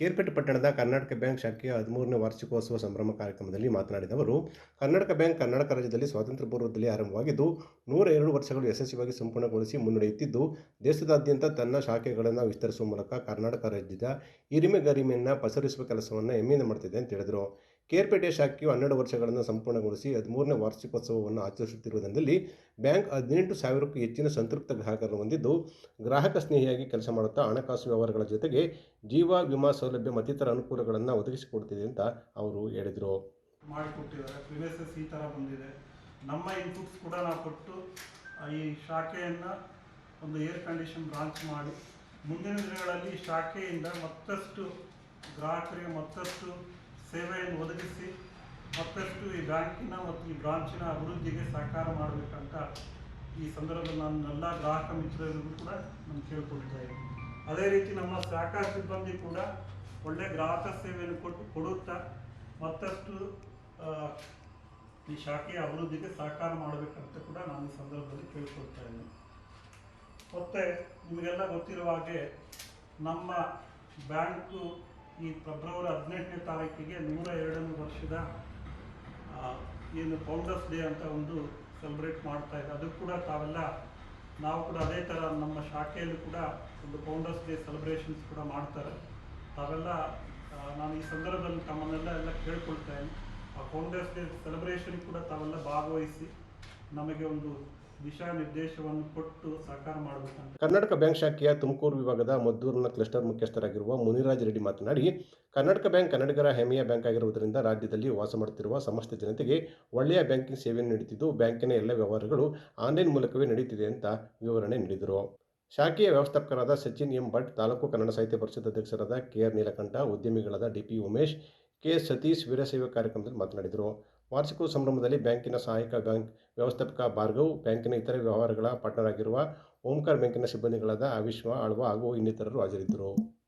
ಕೇರ್ಪೇಟೆ ಪಟ್ಟಣದ ಕರ್ನಾಟಕ ಬ್ಯಾಂಕ್ ಶಾಖೆಯ ಹದಿಮೂರನೇ ವಾರ್ಷಿಕೋತ್ಸವ ಸಂಭ್ರಮ ಕಾರ್ಯಕ್ರಮದಲ್ಲಿ ಮಾತನಾಡಿದ ಅವರು, ಕರ್ನಾಟಕ ಬ್ಯಾಂಕ್ ಕರ್ನಾಟಕ ರಾಜ್ಯದಲ್ಲಿ ಸ್ವಾತಂತ್ರ್ಯ ಪೂರ್ವದಲ್ಲಿ ಆರಂಭವಾಗಿದ್ದು, ನೂರ ಎರಡು ವರ್ಷಗಳು ಯಶಸ್ವಿಯಾಗಿ ಸಂಪೂರ್ಣಗೊಳಿಸಿ ಮುನ್ನಡೆಯುತ್ತಿದ್ದು, ದೇಶದಾದ್ಯಂತ ತನ್ನ ಶಾಖೆಗಳನ್ನು ವಿಸ್ತರಿಸುವ ಮೂಲಕ ಕರ್ನಾಟಕ ರಾಜ್ಯದ ಹಿರಿಮೆ ಗರಿಮೆಯನ್ನು ಪಸರಿಸುವ ಕೆಲಸವನ್ನು ಹೆಮ್ಮೆಯಿಂದ ಮಾಡುತ್ತಿದೆ ಅಂತ ಹೇಳಿದರು. ಕೇರ್ಪೇಟೆ ಶಾಖೆಯು ಹನ್ನೆರಡು ವರ್ಷಗಳನ್ನು ಸಂಪೂರ್ಣಗೊಳಿಸಿ ಹದಿಮೂರನೇ ವಾರ್ಷಿಕೋತ್ಸವವನ್ನು ಆಚರಿಸುತ್ತಿರುವುದರಲ್ಲಿ ಬ್ಯಾಂಕ್ ಹದಿನೆಂಟು ಸಾವಿರಕ್ಕೂ ಹೆಚ್ಚಿನ ಸಂತೃಪ್ತ ಗ್ರಾಹಕರನ್ನು ಹೊಂದಿದ್ದು, ಗ್ರಾಹಕ ಸ್ನೇಹಿಯಾಗಿ ಕೆಲಸ ಮಾಡುತ್ತಾ ಹಣಕಾಸು ವ್ಯವಹಾರಗಳ ಜೊತೆಗೆ ಜೀವ ವಿಮಾ ಸೌಲಭ್ಯ ಮತ್ತಿತರ ಅನುಕೂಲಗಳನ್ನು ಒದಗಿಸಿಕೊಡುತ್ತಿದೆ ಅಂತ ಅವರು ಹೇಳಿದರು. ಮಾಡಿಕೊಟ್ಟಿದ್ದಾರೆ. ಬಂದಿದೆ. ನಮ್ಮ ಇನ್ಪುಟ್ಸ್ ಕೂಡ ನಾವು ಕೊಟ್ಟು ಈ ಶಾಖೆಯನ್ನು ಒಂದು ಏರ್ ಕಂಡೀಷನ್ ಬ್ರಾಂಚ್ ಮಾಡಿ, ಮುಂದಿನ ದಿನಗಳಲ್ಲಿ ಶಾಖೆಯಿಂದ ಮತ್ತಷ್ಟು ಗ್ರಾಹಕರಿಗೆ ಮತ್ತಷ್ಟು ಸೇವೆಯನ್ನು ಒದಗಿಸಿ ಮತ್ತಷ್ಟು ಈ ಬ್ಯಾಂಕಿನ ಮತ್ತು ಈ ಬ್ರಾಂಚಿನ ಅಭಿವೃದ್ಧಿಗೆ ಸಹಕಾರ ಮಾಡಬೇಕಂತ ಈ ಸಂದರ್ಭದಲ್ಲಿ ನಾನು ಎಲ್ಲ ಗ್ರಾಹಕ ಮಿತ್ರರಿಗೂ ಕೂಡ ನಾನು ಕೇಳ್ಕೊಳ್ತಾ ಇದ್ದೀನಿ ಅದೇ ರೀತಿ ನಮ್ಮ ಸಹಕಾರ ಸಿಬ್ಬಂದಿ ಕೂಡ ಒಳ್ಳೆ ಗ್ರಾಹಕ ಸೇವೆಯನ್ನು ಕೊಟ್ಟು ಕೊಡುತ್ತಾ ಮತ್ತಷ್ಟು ಈ ಶಾಖೆಯ ಅಭಿವೃದ್ಧಿಗೆ ಸಹಕಾರ ಮಾಡಬೇಕಂತ ಕೂಡ ನಾನು ಈ ಸಂದರ್ಭದಲ್ಲಿ ಕೇಳ್ಕೊಳ್ತಾ ಇದ್ದೀನಿ ಮತ್ತು ನಿಮಗೆಲ್ಲ ಗೊತ್ತಿರುವ ಹಾಗೆ ನಮ್ಮ ಬ್ಯಾಂಕು ಈ ಫೆಬ್ರವರಿ ಹದಿನೆಂಟನೇ ತಾರೀಕಿಗೆ ನೂರ ಎರಡನೇ ವರ್ಷದ ಏನು ಫೌಂಡರ್ಸ್ ಡೇ ಅಂತ ಒಂದು ಸೆಲೆಬ್ರೇಟ್ ಮಾಡ್ತಾ ಇದೆ. ಅದು ಕೂಡ ತಾವೆಲ್ಲ, ನಾವು ಕೂಡ ಅದೇ ಥರ ನಮ್ಮ ಶಾಖೆಯಲ್ಲಿ ಕೂಡ ಒಂದು ಫೌಂಡರ್ಸ್ ಡೇ ಸೆಲೆಬ್ರೇಷನ್ಸ್ ಕೂಡ ಮಾಡ್ತಾರೆ. ತಾವೆಲ್ಲ ನಾನು ಈ ಸಂದರ್ಭದಲ್ಲಿ ತಮ್ಮನ್ನೆಲ್ಲ ಎಲ್ಲ ಕೇಳ್ಕೊಳ್ತಾ ಇದ್ದೀನಿ ಆ ಫೌಂಡರ್ಸ್ ಡೇ ಸೆಲೆಬ್ರೇಷನ್ ಕೂಡ ತಾವೆಲ್ಲ ಭಾಗವಹಿಸಿ ನಮಗೆ ಒಂದು ಕೊಟ್ಟು ಕರ್ನಾಟಕ ಬ್ಯಾಂಕ್ ಶಾಖೆಯ ತುಮಕೂರು ವಿಭಾಗದ ಮದ್ದೂರಿನ ಕ್ಲಸ್ಟರ್ ಮುಖ್ಯಸ್ಥರಾಗಿರುವ ಮುನಿರಾಜ್ ರೆಡ್ಡಿ ಮಾತನಾಡಿ, ಕರ್ನಾಟಕ ಬ್ಯಾಂಕ್ ಕನ್ನಡಿಗರ ಹೆಮ್ಮೆಯ ಬ್ಯಾಂಕ್ ಆಗಿರುವುದರಿಂದ ರಾಜ್ಯದಲ್ಲಿ ವಾಸ ಮಾಡುತ್ತಿರುವ ಸಮಸ್ತ ಜನತೆಗೆ ಒಳ್ಳೆಯ ಬ್ಯಾಂಕಿಂಗ್ ಸೇವೆ ನೀಡುತ್ತಿದ್ದು, ಬ್ಯಾಂಕಿನ ಎಲ್ಲ ವ್ಯವಹಾರಗಳು ಆನ್ಲೈನ್ ಮೂಲಕವೇ ನಡೆಯುತ್ತಿದೆ ಅಂತ ವಿವರಣೆ ನೀಡಿದರು. ಶಾಖೆಯ ವ್ಯವಸ್ಥಾಪಕರಾದ ಸಚಿನ್ ಎಂ ಭಟ್, ತಾಲೂಕು ಕನ್ನಡ ಸಾಹಿತ್ಯ ಪರಿಷತ್ ಅಧ್ಯಕ್ಷರಾದ K R Neelakantha, ಉದ್ಯಮಿಗಳಾದ D P Umesh, K Satish Veerashaiva ಕಾರ್ಯಕ್ರಮದಲ್ಲಿ ಮಾತನಾಡಿದರು. ವಾರ್ಷಿಕೋತ್ಸವ ಸಂಭ್ರಮದಲ್ಲಿ ಬ್ಯಾಂಕಿನ ಸಹಾಯಕ ಬ್ಯಾಂಕ್ ವ್ಯವಸ್ಥಾಪಕ ಭಾರ್ಗವ್, ಬ್ಯಾಂಕಿನ ಇತರೆ ವ್ಯವಹಾರಗಳ ಪಾರ್ಟ್ನರ್ ಆಗಿರುವ ಓಂಕಾರ್, ಬ್ಯಾಂಕಿನ ಸಿಬ್ಬಂದಿಗಳಾದ ಅವಿಶ್ವ ಆಳ್ವ ಹಾಗೂ ಇನ್ನಿತರರು ಹಾಜರಿದ್ದರು.